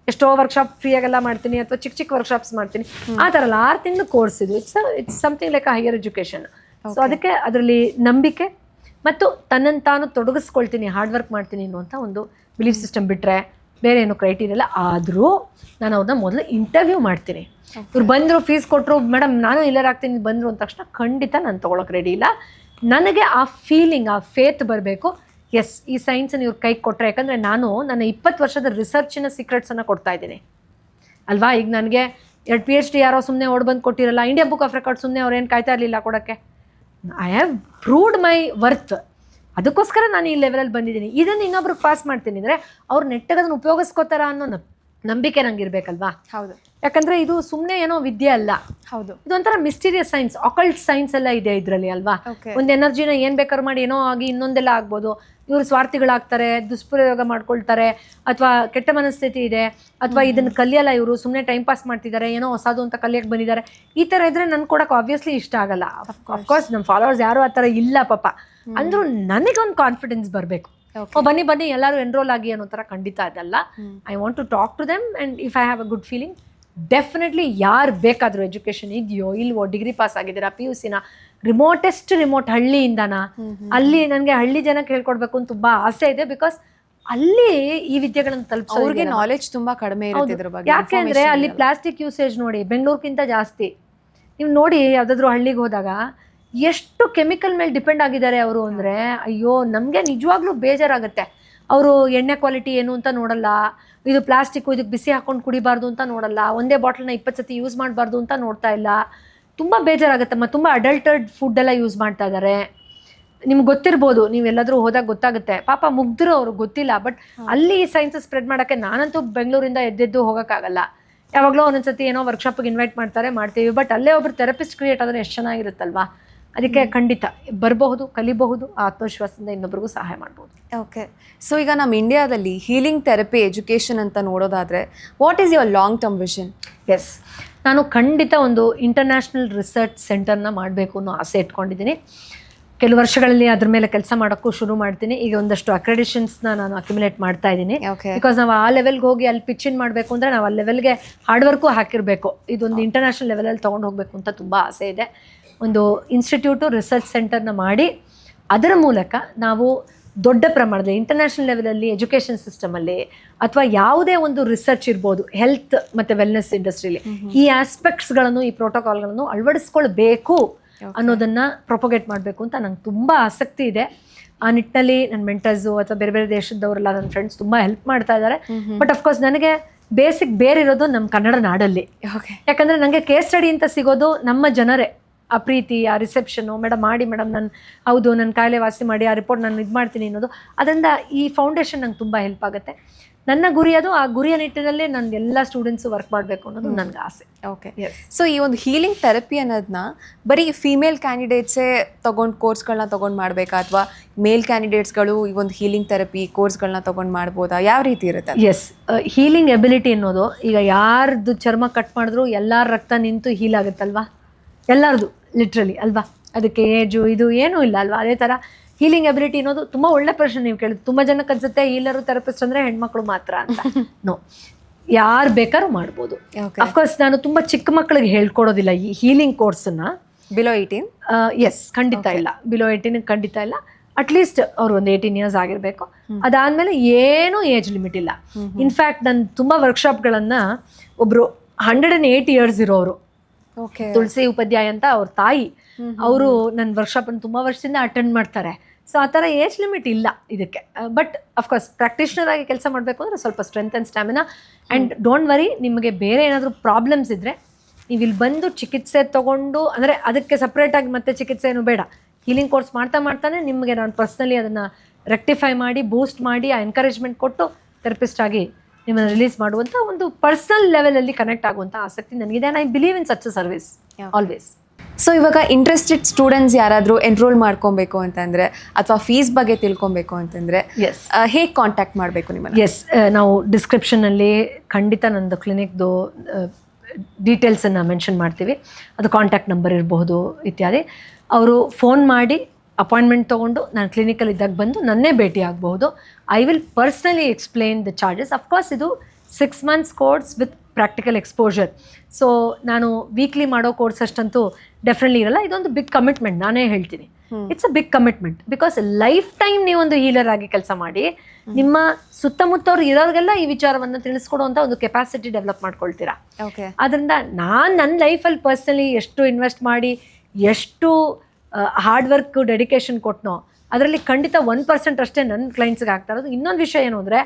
ಎಷ್ಟೋ ವರ್ಕ್ಶಾಪ್ ಫ್ರೀಯಾಗೆಲ್ಲ ಮಾಡ್ತೀನಿ ಅಥವಾ ಚಿಕ್ಕ ಚಿಕ್ಕ ವರ್ಕ್ಶಾಪ್ಸ್ ಮಾಡ್ತೀನಿ. ಆ ಥರ ಅಲ್ಲ ಆರು ತಿಂಗಳು ಕೋರ್ಸ್ ಇದು. It's it's something like higher education so ಅದಕ್ಕೆ ಅದರಲ್ಲಿ ನಂಬಿಕೆ ಮತ್ತು ತನ್ನನ್ನು ತಾನು ತೊಡಗಿಸ್ಕೊಳ್ತೀನಿ ಹಾರ್ಡ್ ವರ್ಕ್ ಮಾಡ್ತೀನಿ ಅನ್ನುವಂಥ ಒಂದು ಬಿಲೀಫ್ ಸಿಸ್ಟಮ್ ಬಿಟ್ಟರೆ ಬೇರೆ ಏನು ಕ್ರೈಟೀರಿಯಲ್ಲ ಆದರೂ ನಾನು ಅವ್ರನ್ನ ಮೊದಲು ಇಂಟರ್ವ್ಯೂ ಮಾಡ್ತೀನಿ. ಇವ್ರು ಬಂದರು ಫೀಸ್ ಕೊಟ್ಟರು ಮೇಡಮ್ ನಾನು ಇಲ್ಲರಾಗ್ತೀನಿ ಬಂದರು ಅಂದ ತಕ್ಷಣ ಖಂಡಿತ ನಾನು ತೊಗೊಳಕ್ಕೆ ರೆಡಿ ಇಲ್ಲ. ನನಗೆ ಆ ಫೀಲಿಂಗ್ ಆ ಫೇತ್ ಬರಬೇಕು. ಎಸ್ ಈ ಸೈನ್ಸನ್ನು ಇವ್ರ ಕೈಗೆ ಕೊಟ್ಟರೆ ಯಾಕಂದರೆ ನಾನು ನನ್ನ ಇಪ್ಪತ್ತು ವರ್ಷದ ರಿಸರ್ಚಿನ ಸೀಕ್ರೆಟ್ಸನ್ನು ಕೊಡ್ತಾ ಇದ್ದೀನಿ. ಅಲ್ವಾ? ಈಗ ನನಗೆ ಎರಡು ಪಿ ಎಚ್ ಡಿ ಯಾರೋ ಸುಮ್ಮನೆ ಓಡ್ ಬಂದು ಕೊಟ್ಟಿರಲ್ಲ ಇಂಡಿಯಾ ಬುಕ್ ಆಫ್ ರೆಕಾರ್ಡ್ ಸುಮ್ಮನೆ ಅವ್ರೇನು ಕಾಯ್ತಾ ಇರಲಿಲ್ಲ ಕೊಡೋಕ್ಕೆ? I have proved my worth ಅದಕ್ಕೋಸ್ಕರ ನಾನು ಈ ಲೆವೆಲಲ್ಲಿ ಬಂದಿದ್ದೀನಿ. ಇದನ್ನು ಇನ್ನೊಬ್ರಿಗೆ ಪಾಸ್ ಮಾಡ್ತೀನಿ. ಅಂದರೆ ಅವ್ರು ನೆಟ್ಟಗೆ ಅದನ್ನು ಉಪಯೋಗಿಸ್ಕೋತಾರ ಅನ್ನೋ ನಂಬಿಕೆ ನಂಗೆ ಇರ್ಬೇಕಲ್ವಾ? ಹೌದು. ಯಾಕಂದ್ರೆ ಇದು ಸುಮ್ಮನೆ ಏನೋ ವಿದ್ಯೆ ಅಲ್ಲ. ಹೌದು. ಇದೊಂಥರ ಮಿಸ್ಟೀರಿಯಸ್ ಸೈನ್ಸ್ ಅಕಲ್ಟ್ ಸೈನ್ಸ್ ಎಲ್ಲ ಇದೆ ಇದರಲ್ಲಿ ಅಲ್ವಾ. ಒಂದು ಎನರ್ಜಿನ ಏನ್ ಬೇಕಾದ್ರೂ ಮಾಡಿ ಏನೋ ಆಗಿ ಇನ್ನೊಂದೆಲ್ಲ ಆಗ್ಬೋದು. ಇವರು ಸ್ವಾರ್ಥಿಗಳಾಗ್ತಾರೆ ದುಷ್ಪ್ರಯೋಗ ಮಾಡ್ಕೊಳ್ತಾರೆ ಅಥವಾ ಕೆಟ್ಟ ಮನಸ್ಥಿತಿ ಇದೆ ಅಥವಾ ಇದನ್ನ ಕಲಿಯಲ್ಲ ಇವರು ಸುಮ್ಮನೆ ಟೈಮ್ ಪಾಸ್ ಮಾಡ್ತಿದ್ದಾರೆ ಏನೋ ಹೊಸದು ಅಂತ ಕಲಿಯಕ್ಕೆ ಬಂದಿದ್ದಾರೆ. ಈ ಥರ ಇದ್ರೆ ನನ್ ಕೊಡಕ್ಕೆ ಆಬ್ವಿಯಸ್ಲಿ ಇಷ್ಟ ಆಗಲ್ಲ. ಅಫ್ಕೋರ್ಸ್ ನಮ್ಮ ಫಾಲೋವರ್ಸ್ ಯಾರು ಆ ಥರ ಇಲ್ಲ ಪಾಪ. ಅಂದ್ರೂ ನನಗೊಂದು ಕಾನ್ಫಿಡೆನ್ಸ್ ಬರಬೇಕು. ಓ ಬನ್ನಿ ಬನ್ನಿ ಎಲ್ಲರೂ ಎನ್ರೋಲ್ ಆಗಿ ಅನ್ನೋ ಥರ ಖಂಡಿತ ಅದಲ್ಲ I want to talk to them and if I have a good feeling definitely ಯಾರು ಬೇಕಾದರೂ ಎಜುಕೇಷನ್ ಇದೆಯೋ ಇಲ್ವೋ ಡಿಗ್ರಿ ಪಾಸ್ ಆಗಿದ್ದೀರಾ ಪಿ ಯು ಸಿನ ರಿಮೋಟೆಸ್ಟ್ ರಿಮೋಟ್ ಹಳ್ಳಿಯಿಂದನ ಅಲ್ಲಿ ನನಗೆ ಹಳ್ಳಿ ಜನಕ್ಕೆ ಹೇಳ್ಕೊಡ್ಬೇಕು ಅಂತ ತುಂಬ ಆಸೆ ಇದೆ ಬಿಕಾಸ್ ಅಲ್ಲಿ ಈ ವಿದ್ಯೆಗಳನ್ನು ತಲುಪಿಸೋ ಅವ್ರಿಗೆ ನಾಲೆಜ್ ತುಂಬಾ ಕಡಿಮೆ ಇರುತ್ತೆ ಇದ್ರ ಬಗ್ಗೆ ಯಾಕೆ ಅಂದ್ರೆ ಅಲ್ಲಿ ಪ್ಲಾಸ್ಟಿಕ್ ಯೂಸೇಜ್ ನೋಡಿ ಬೆಂಗಳೂರಿಗಿಂತ ಜಾಸ್ತಿ. ನೀವು ನೋಡಿ ಯಾವುದಾದ್ರೂ ಹಳ್ಳಿಗೆ ಹೋದಾಗ ಎಷ್ಟು ಕೆಮಿಕಲ್ ಮೇಲೆ ಡಿಪೆಂಡ್ ಆಗಿದ್ದಾರೆ ಅವರು ಅಂದರೆ ಅಯ್ಯೋ ನಮಗೆ ನಿಜವಾಗ್ಲೂ ಬೇಜಾರಾಗುತ್ತೆ. ಅವರು ಎಣ್ಣೆ ಕ್ವಾಲಿಟಿ ಏನು ಅಂತ ನೋಡಲ್ಲ ಇದು ಪ್ಲಾಸ್ಟಿಕ್ ಇದಕ್ಕೆ ಬಿಸಿ ಹಾಕೊಂಡು ಕುಡಿಬಾರ್ದು ಅಂತ ನೋಡಲ್ಲ ಒಂದೇ ಬಾಟ್ಲನ್ನ ಇಪ್ಪತ್ತು ಸತಿ ಯೂಸ್ ಮಾಡಬಾರ್ದು ಅಂತ ನೋಡ್ತಾ ಇಲ್ಲ. ತುಂಬ ಬೇಜಾರಾಗುತ್ತಮ್ಮ ತುಂಬ ಅಡಲ್ಟೆಡ್ ಫುಡ್ ಎಲ್ಲ ಯೂಸ್ ಮಾಡ್ತಾ ಇದ್ದಾರೆ. ನಿಮ್ಗೆ ಗೊತ್ತಿರ್ಬೋದು ನೀವೆಲ್ಲಾದರೂ ಹೋದಾಗ ಗೊತ್ತಾಗುತ್ತೆ. ಪಾಪ ಮುಗ್ದ್ರು ಅವರು ಗೊತ್ತಿಲ್ಲ ಬಟ್ ಅಲ್ಲಿ ಸೈನ್ಸ್ ಸ್ಪ್ರೆಡ್ ಮಾಡೋಕ್ಕೆ ನಾನಂತೂ ಬೆಂಗಳೂರಿಂದ ಎದ್ದೆದ್ದು ಹೋಗೋಕ್ಕಾಗಲ್ಲ. ಯಾವಾಗಲೂ ಒಂದೊಂದ್ಸತಿ ಏನೋ ವರ್ಕ್ಶಾಪಿಗೆ ಇನ್ವೈಟ್ ಮಾಡ್ತಾರೆ ಮಾಡ್ತೀವಿ ಬಟ್ ಅಲ್ಲೇ ಒಬ್ರು ಥೆರಪಿಸ್ಟ್ ಕ್ರಿಯೇಟ್ ಆದರೆ ಎಷ್ಟು ಚೆನ್ನಾಗಿರುತ್ತಲ್ವಾ? ಅದಕ್ಕೆ ಖಂಡಿತ ಬರಬಹುದು ಕಲಿಬಹುದು ಆ ಆತ್ಮವಿಶ್ವಾಸದಿಂದ ಇನ್ನೊಬ್ರಿಗೂ ಸಹಾಯ ಮಾಡ್ಬೋದು. ಓಕೆ ಸೊ ಈಗ ನಮ್ಮ ಇಂಡಿಯಾದಲ್ಲಿ ಹೀಲಿಂಗ್ ಥೆರಪಿ ಎಜುಕೇಶನ್ ಅಂತ ನೋಡೋದಾದರೆ what is your long term vision yes ನಾನು ಖಂಡಿತ ಒಂದು ಇಂಟರ್ನ್ಯಾಷನಲ್ ರಿಸರ್ಚ್ ಸೆಂಟರ್ನ ಮಾಡಬೇಕು ಅನ್ನೋ ಆಸೆ ಇಟ್ಕೊಂಡಿದ್ದೀನಿ. ಕೆಲವು ವರ್ಷಗಳಲ್ಲಿ ಅದ್ರ ಮೇಲೆ ಕೆಲಸ ಮಾಡೋಕ್ಕೂ ಶುರು ಮಾಡ್ತೀನಿ. ಈಗ ಒಂದಷ್ಟು ಅಕ್ರೆಡಿಷನ್ಸ್ನ ನಾನು ಅಕ್ಯುಮುಲೇಟ್ ಮಾಡ್ತಾ ಇದ್ದೀನಿ. ಓಕೆ ಬಿಕಾಸ್ ನಾವು ಆ ಲೆವೆಲ್ಗೆ ಹೋಗಿ ಅಲ್ಲಿ ಪಿಚ್ಚಿನ್ ಮಾಡಬೇಕು ಅಂದರೆ ನಾವು ಆ ಲೆವೆಲ್ಗೆ ಹಾರ್ಡ್ ವರ್ಕು ಹಾಕಿರಬೇಕು. ಇದೊಂದು ಇಂಟರ್ನ್ಯಾಷನಲ್ ಲೆವೆಲಲ್ಲಿ ತೊಗೊಂಡು ಹೋಗಬೇಕು ಅಂತ ತುಂಬ ಆಸೆ ಇದೆ. ಒಂದು ಇನ್ಸ್ಟಿಟ್ಯೂಟು ರಿಸರ್ಚ್ ಸೆಂಟರ್ನ ಮಾಡಿ ಅದರ ಮೂಲಕ ನಾವು ದೊಡ್ಡ ಪ್ರಮಾಣದಲ್ಲಿ ಇಂಟರ್ನ್ಯಾಷನಲ್ ಲೆವೆಲಲ್ಲಿ ಎಜುಕೇಷನ್ ಸಿಸ್ಟಮಲ್ಲಿ ಅಥವಾ ಯಾವುದೇ ಒಂದು ರಿಸರ್ಚ್ ಇರ್ಬೋದು ಹೆಲ್ತ್ ಮತ್ತು ವೆಲ್ನೆಸ್ ಇಂಡಸ್ಟ್ರೀಲಿ ಈ ಆಸ್ಪೆಕ್ಟ್ಸ್ಗಳನ್ನು ಈ ಪ್ರೋಟೋಕಾಲ್ಗಳನ್ನು ಅಳವಡಿಸ್ಕೊಳ್ಬೇಕು ಅನ್ನೋದನ್ನ ಪ್ರೊಪೊಗೇಟ್ ಮಾಡಬೇಕು ಅಂತ ನಂಗೆ ತುಂಬ ಆಸಕ್ತಿ ಇದೆ. ಆ ನಿಟ್ಟಿನಲ್ಲಿ ನನ್ನ ಮೆಂಟರ್ಸು ಅಥವಾ ಬೇರೆ ಬೇರೆ ದೇಶದವರೆಲ್ಲ ನನ್ನ ಫ್ರೆಂಡ್ಸ್ ತುಂಬ ಹೆಲ್ಪ್ ಮಾಡ್ತಾ ಇದ್ದಾರೆ. ಬಟ್ ಅಫ್ಕೋರ್ಸ್ ನನಗೆ ಬೇಸಿಕ್ ಬೇರೆ ಇರೋದು ನಮ್ಮ ಕನ್ನಡ ನಾಡಲ್ಲಿ. ಯಾಕಂದರೆ ಯಾಕಂದ್ರೆ ನನಗೆ ಕೇಸ್ ಸ್ಟಡಿ ಅಂತ ಸಿಗೋದು ನಮ್ಮ ಜನರೇ. ಆ ಪ್ರೀತಿ ಆ ರಿಸೆಪ್ಷನು ಮೇಡಮ್ ಮಾಡಿ ಮೇಡಮ್ ನಾನು ಹೌದು ನನ್ನ ಕಾಯಿಲೆ ವಾಸಿ ಮಾಡಿ ಆ ರಿಪೋರ್ಟ್ ನಾನು ಇದು ಮಾಡ್ತೀನಿ ಅನ್ನೋದು. ಅದರಿಂದ ಈ ಫೌಂಡೇಶನ್ ನಂಗೆ ತುಂಬ ಹೆಲ್ಪ್ ಆಗುತ್ತೆ. ನನ್ನ ಗುರಿ ಅದು ಆ ಗುರಿಯ ನಿಟ್ಟಿನಲ್ಲೇ ನನ್ನ ಎಲ್ಲ ಸ್ಟೂಡೆಂಟ್ಸು ವರ್ಕ್ ಮಾಡಬೇಕು ಅನ್ನೋದು ನನಗೆ ಆಸೆ. ಓಕೆ ಸೊ ಈ ಒಂದು ಹೀಲಿಂಗ್ ಥೆರಪಿ ಅನ್ನೋದನ್ನ ಬರೀ ಫೀಮೇಲ್ ಕ್ಯಾಂಡಿಡೇಟ್ಸೇ ತೊಗೊಂಡು ಕೋರ್ಸ್ಗಳನ್ನ ತೊಗೊಂಡು ಮಾಡಬೇಕಾ? ಅಥವಾ ಮೇಲ್ ಕ್ಯಾಂಡಿಡೇಟ್ಸ್ಗಳು ಈ ಒಂದು ಹೀಲಿಂಗ್ ಥೆರಪಿ ಕೋರ್ಸ್ಗಳನ್ನ ತೊಗೊಂಡು ಮಾಡ್ಬೋದಾ? ಯಾವ ರೀತಿ ಇರುತ್ತೆ ಎಸ್ ಹೀಲಿಂಗ್ ಎಬಿಲಿಟಿ ಅನ್ನೋದು ಈಗ ಯಾರ್ದು ಚರ್ಮ ಕಟ್ ಮಾಡಿದ್ರು ಎಲ್ಲರ ರಕ್ತ ನಿಂತು ಹೀಲ್ ಆಗುತ್ತಲ್ವಾ? ಎಲ್ಲರದು ಲಿಟ್ರಲಿ ಅಲ್ವಾ? ಅದಕ್ಕೆ ಏಜು ಇದು ಏನೂ ಇಲ್ಲ ಅಲ್ವಾ? ಅದೇ ಥರ ಹೀಲಿಂಗ್ ಎಬಿಲಿಟಿ ಅನ್ನೋದು ತುಂಬ ಒಳ್ಳೆ ಪ್ರಶ್ನೆ ನೀವು ಕೇಳಿದ್ರು ತುಂಬ ಜನಕ್ಕೆ ಅನ್ಸುತ್ತೆ ಹೀಲರು ಥೆರಪಿಸ್ಟ್ ಅಂದರೆ ಹೆಣ್ಮಕ್ಳು ಮಾತ್ರ ಅಂತ. ನೋ ಯಾರು ಬೇಕಾದ್ರೂ ಮಾಡ್ಬೋದು. ಅಫ್ಕೋರ್ಸ್ ನಾನು ತುಂಬ ಚಿಕ್ಕ ಮಕ್ಕಳಿಗೆ ಹೇಳ್ಕೊಡೋದಿಲ್ಲ ಈ ಹೀಲಿಂಗ್ ಕೋರ್ಸನ್ನು ಬಿಲೋ ಏಯ್ಟೀನ್ ಎಸ್ ಖಂಡಿತ ಇಲ್ಲ. ಬಿಲೋ ಏಯ್ಟೀನ್ ಖಂಡಿತ ಇಲ್ಲ. ಅಟ್ಲೀಸ್ಟ್ ಅವ್ರು ಒಂದು ಏಯ್ಟೀನ್ ಇಯರ್ಸ್ ಆಗಿರಬೇಕು. ಅದಾದಮೇಲೆ ಏನೂ ಏಜ್ ಲಿಮಿಟ್ ಇಲ್ಲ. ಇನ್ಫ್ಯಾಕ್ಟ್ ನಾನು ತುಂಬ ವರ್ಕ್ಶಾಪ್ಗಳನ್ನು ಒಬ್ಬರು ಹಂಡ್ರೆಡ್ ಆ್ಯಂಡ್ ಏಯ್ಟ್ ಇಯರ್ಸ್ ಇರೋರು. ತುಳಸಿ ಉಪಾಧ್ಯಾಯ ಅಂತ ಅವ್ರ ತಾಯಿ. ಅವರು ನನ್ನ ವರ್ಕ್ಶಾಪ್ ಅನ್ನು ತುಂಬಾ ವರ್ಷದಿಂದ ಅಟೆಂಡ್ ಮಾಡ್ತಾರೆ. ಸೊ ಆ ಥರ ಏಜ್ ಲಿಮಿಟ್ ಇಲ್ಲ ಇದಕ್ಕೆ. ಬಟ್ ಅಫ್ಕೋರ್ಸ್ ಪ್ರಾಕ್ಟೀಷನರ್ ಆಗಿ ಕೆಲಸ ಮಾಡಬೇಕು ಅಂದರೆ ಸ್ವಲ್ಪ strength and stamina and don't worry ನಿಮಗೆ ಬೇರೆ ಏನಾದರೂ ಪ್ರಾಬ್ಲಮ್ಸ್ ಇದ್ದರೆ ನೀವು ಇಲ್ಲಿ ಬಂದು ಚಿಕಿತ್ಸೆ ತೊಗೊಂಡು ಅಂದರೆ ಅದಕ್ಕೆ ಸಪ್ರೇಟಾಗಿ ಮತ್ತೆ ಚಿಕಿತ್ಸೆ ಏನು ಬೇಡ. ಹೀಲಿಂಗ್ ಕೋರ್ಸ್ ಮಾಡ್ತಾ ಮಾಡ್ತಾನೆ ನಿಮಗೆ ನಾನು ಪರ್ಸ್ನಲಿ ಅದನ್ನು ರೆಕ್ಟಿಫೈ ಮಾಡಿ ಬೂಸ್ಟ್ ಮಾಡಿ ಆ ಎನ್ಕರೇಜ್ಮೆಂಟ್ ಕೊಟ್ಟು ಥೆರಪಿಸ್ಟ್ ಆಗಿ ನಿಮ್ಮನ್ನು ರಿಲೀಸ್ ಮಾಡುವಂಥ ಒಂದು ಪರ್ಸ್ನಲ್ ಲೆವೆಲಲ್ಲಿ ಕನೆಕ್ಟ್ ಆಗುವಂಥ ಆಸಕ್ತಿ ನನಗಿದೆ and I believe in such service always so ಇವಾಗ ಇಂಟ್ರೆಸ್ಟೆಡ್ ಸ್ಟೂಡೆಂಟ್ಸ್ ಯಾರಾದರೂ ಎನ್ರೋಲ್ ಮಾಡ್ಕೊಬೇಕು ಅಂತಂದ್ರೆ ಅಥವಾ ಫೀಸ್ ಬಗ್ಗೆ ತಿಳ್ಕೊಬೇಕು ಅಂತಂದ್ರೆ ಎಸ್ ಹೇಗೆ ಕಾಂಟ್ಯಾಕ್ಟ್ ಮಾಡಬೇಕು ನಿಮ್ಮನ್ನ? ಎಸ್ ನಾವು ಡಿಸ್ಕ್ರಿಪ್ಷನಲ್ಲಿ ಖಂಡಿತ ನಂದು ಕ್ಲಿನಿಕ್ದು ಡೀಟೇಲ್ಸನ್ನು ಮೆನ್ಷನ್ ಮಾಡ್ತೀವಿ. ಅದು ಕಾಂಟ್ಯಾಕ್ಟ್ ನಂಬರ್ ಇರಬಹುದು ಇತ್ಯಾದಿ. ಅವರು ಫೋನ್ ಮಾಡಿ ಅಪಾಯಿಂಟ್ಮೆಂಟ್ ತೊಗೊಂಡು ನಾನು ಕ್ಲಿನಿಕಲ್ಲಿ ಇದ್ದಾಗ ಬಂದು ನನ್ನೇ ಭೇಟಿ ಆಗಬಹುದು. I will personally explain the charges of course ಇದು six months course with practical exposure so ನಾನು ವೀಕ್ಲಿ ಮಾಡೋ ಕೋರ್ಸ್ ಅಷ್ಟಂತೂ ಡೆಫಿನೆಟ್ಲಿ ಇರಲ್ಲ. ಇದೊಂದು ಬಿಗ್ ಕಮಿಟ್ಮೆಂಟ್ ನಾನೇ ಹೇಳ್ತೀನಿ. It's a big commitment because lifetime ನೀವೊಂದು ಹೀಲರ್ ಆಗಿ ಕೆಲಸ ಮಾಡಿ ನಿಮ್ಮ ಸುತ್ತಮುತ್ತವ್ರು ಇರೋರಿಗೆಲ್ಲ ಈ ವಿಚಾರವನ್ನು ತಿಳಿಸ್ಕೊಡುವಂಥ ಒಂದು ಕೆಪಾಸಿಟಿ ಡೆವಲಪ್ ಮಾಡ್ಕೊಳ್ತೀರಾ. ಓಕೆ ಅದರಿಂದ ನಾನು ನನ್ನ ಲೈಫಲ್ಲಿ ಪರ್ಸ್ನಲಿ ಎಷ್ಟು ಇನ್ವೆಸ್ಟ್ ಮಾಡಿ ಎಷ್ಟು ಹಾರ್ಡ್ ವರ್ಕ್ ಡೆಡಿಕೇಶನ್ ಕೊಟ್ಟನೋ ಅದರಲ್ಲಿ ಖಂಡಿತ ಒನ್ ಪರ್ಸೆಂಟ್ ಅಷ್ಟೇ ನನ್ನ ಕ್ಲೈಂಟ್ಸ್ಗೆ ಆಗ್ತಾ ಇರೋದು. ಇನ್ನೊಂದು ವಿಷಯ ಏನು ಅಂದರೆ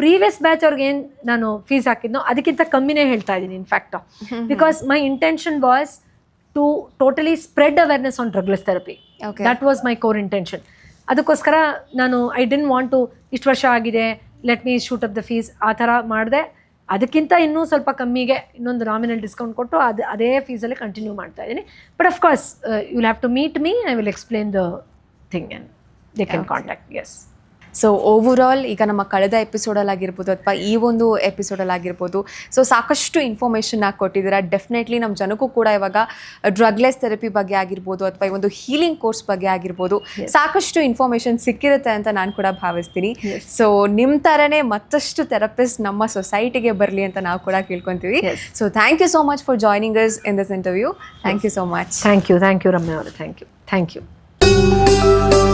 ಪ್ರೀವಿಯಸ್ ಬ್ಯಾಚ್ ಅವ್ರಿಗೆ ಏನು ನಾನು ಫೀಸ್ ಹಾಕಿದ್ನೋ ಅದಕ್ಕಿಂತ ಕಮ್ಮಿನೇ ಹೇಳ್ತಾ ಇದ್ದೀನಿ in fact because my intention was to totally spread awareness on drugless therapy. That was my core intention ಅದಕ್ಕೋಸ್ಕರ ನಾನು ಐ ಡೆಂಟ್ ವಾಂಟ್ ಟು ಇಷ್ಟು ವರ್ಷ ಆಗಿದೆ let me shoot up the fees ಆ ಥರ ಮಾಡಿದೆ. ಅದಕ್ಕಿಂತ ಇನ್ನೂ ಸ್ವಲ್ಪ ಕಮ್ಮಿಗೆ ಇನ್ನೊಂದು ನಾಮಿನಲ್ ಡಿಸ್ಕೌಂಟ್ ಕೊಟ್ಟು ಅದು ಅದೇ ಫೀಸಲ್ಲಿ ಕಂಟಿನ್ಯೂ ಮಾಡ್ತಾ ಇದ್ದೀನಿ. But of course you have to meet me I will explain the thing and they can contact yes so overall ಈಗ ನಮ್ಮ ಕಳೆದ ಎಪಿಸೋಡಲ್ಲಿ ಆಗಿರ್ಬೋದು ಅಥವಾ ಈ ಒಂದು ಎಪಿಸೋಡಲ್ಲಿ ಆಗಿರ್ಬೋದು ಸೊ ಸಾಕಷ್ಟು ಇನ್ಫಾರ್ಮೇಷನ್ನ ಕೊಟ್ಟಿದ್ದೀರಾ. ಡೆಫಿನೆಟ್ಲಿ ನಮ್ಮ ಜನಕ್ಕೂ ಕೂಡ ಇವಾಗ ಡ್ರಗ್ಲೆಸ್ ಥೆರಪಿ ಬಗ್ಗೆ ಆಗಿರ್ಬೋದು ಅಥವಾ ಈ ಒಂದು ಹೀಲಿಂಗ್ ಕೋರ್ಸ್ ಬಗ್ಗೆ ಆಗಿರ್ಬೋದು ಸಾಕಷ್ಟು ಇನ್ಫಾರ್ಮೇಷನ್ ಸಿಕ್ಕಿರುತ್ತೆ ಅಂತ ನಾನು ಕೂಡ ಭಾವಿಸ್ತೀನಿ. ಸೊ ನಿಮ್ಮ ಥರನೇ ಮತ್ತಷ್ಟು ಥೆರಪಿಸ್ಟ್ ನಮ್ಮ ಸೊಸೈಟಿಗೆ ಬರಲಿ ಅಂತ ನಾವು ಕೂಡ ಕೇಳ್ಕೊತೀವಿ. So thank you so much for joining us in this interview thank you so much thank you thank you Ramya ಅವರು ಥ್ಯಾಂಕ್ ಯು ಥ್ಯಾಂಕ್ ಯು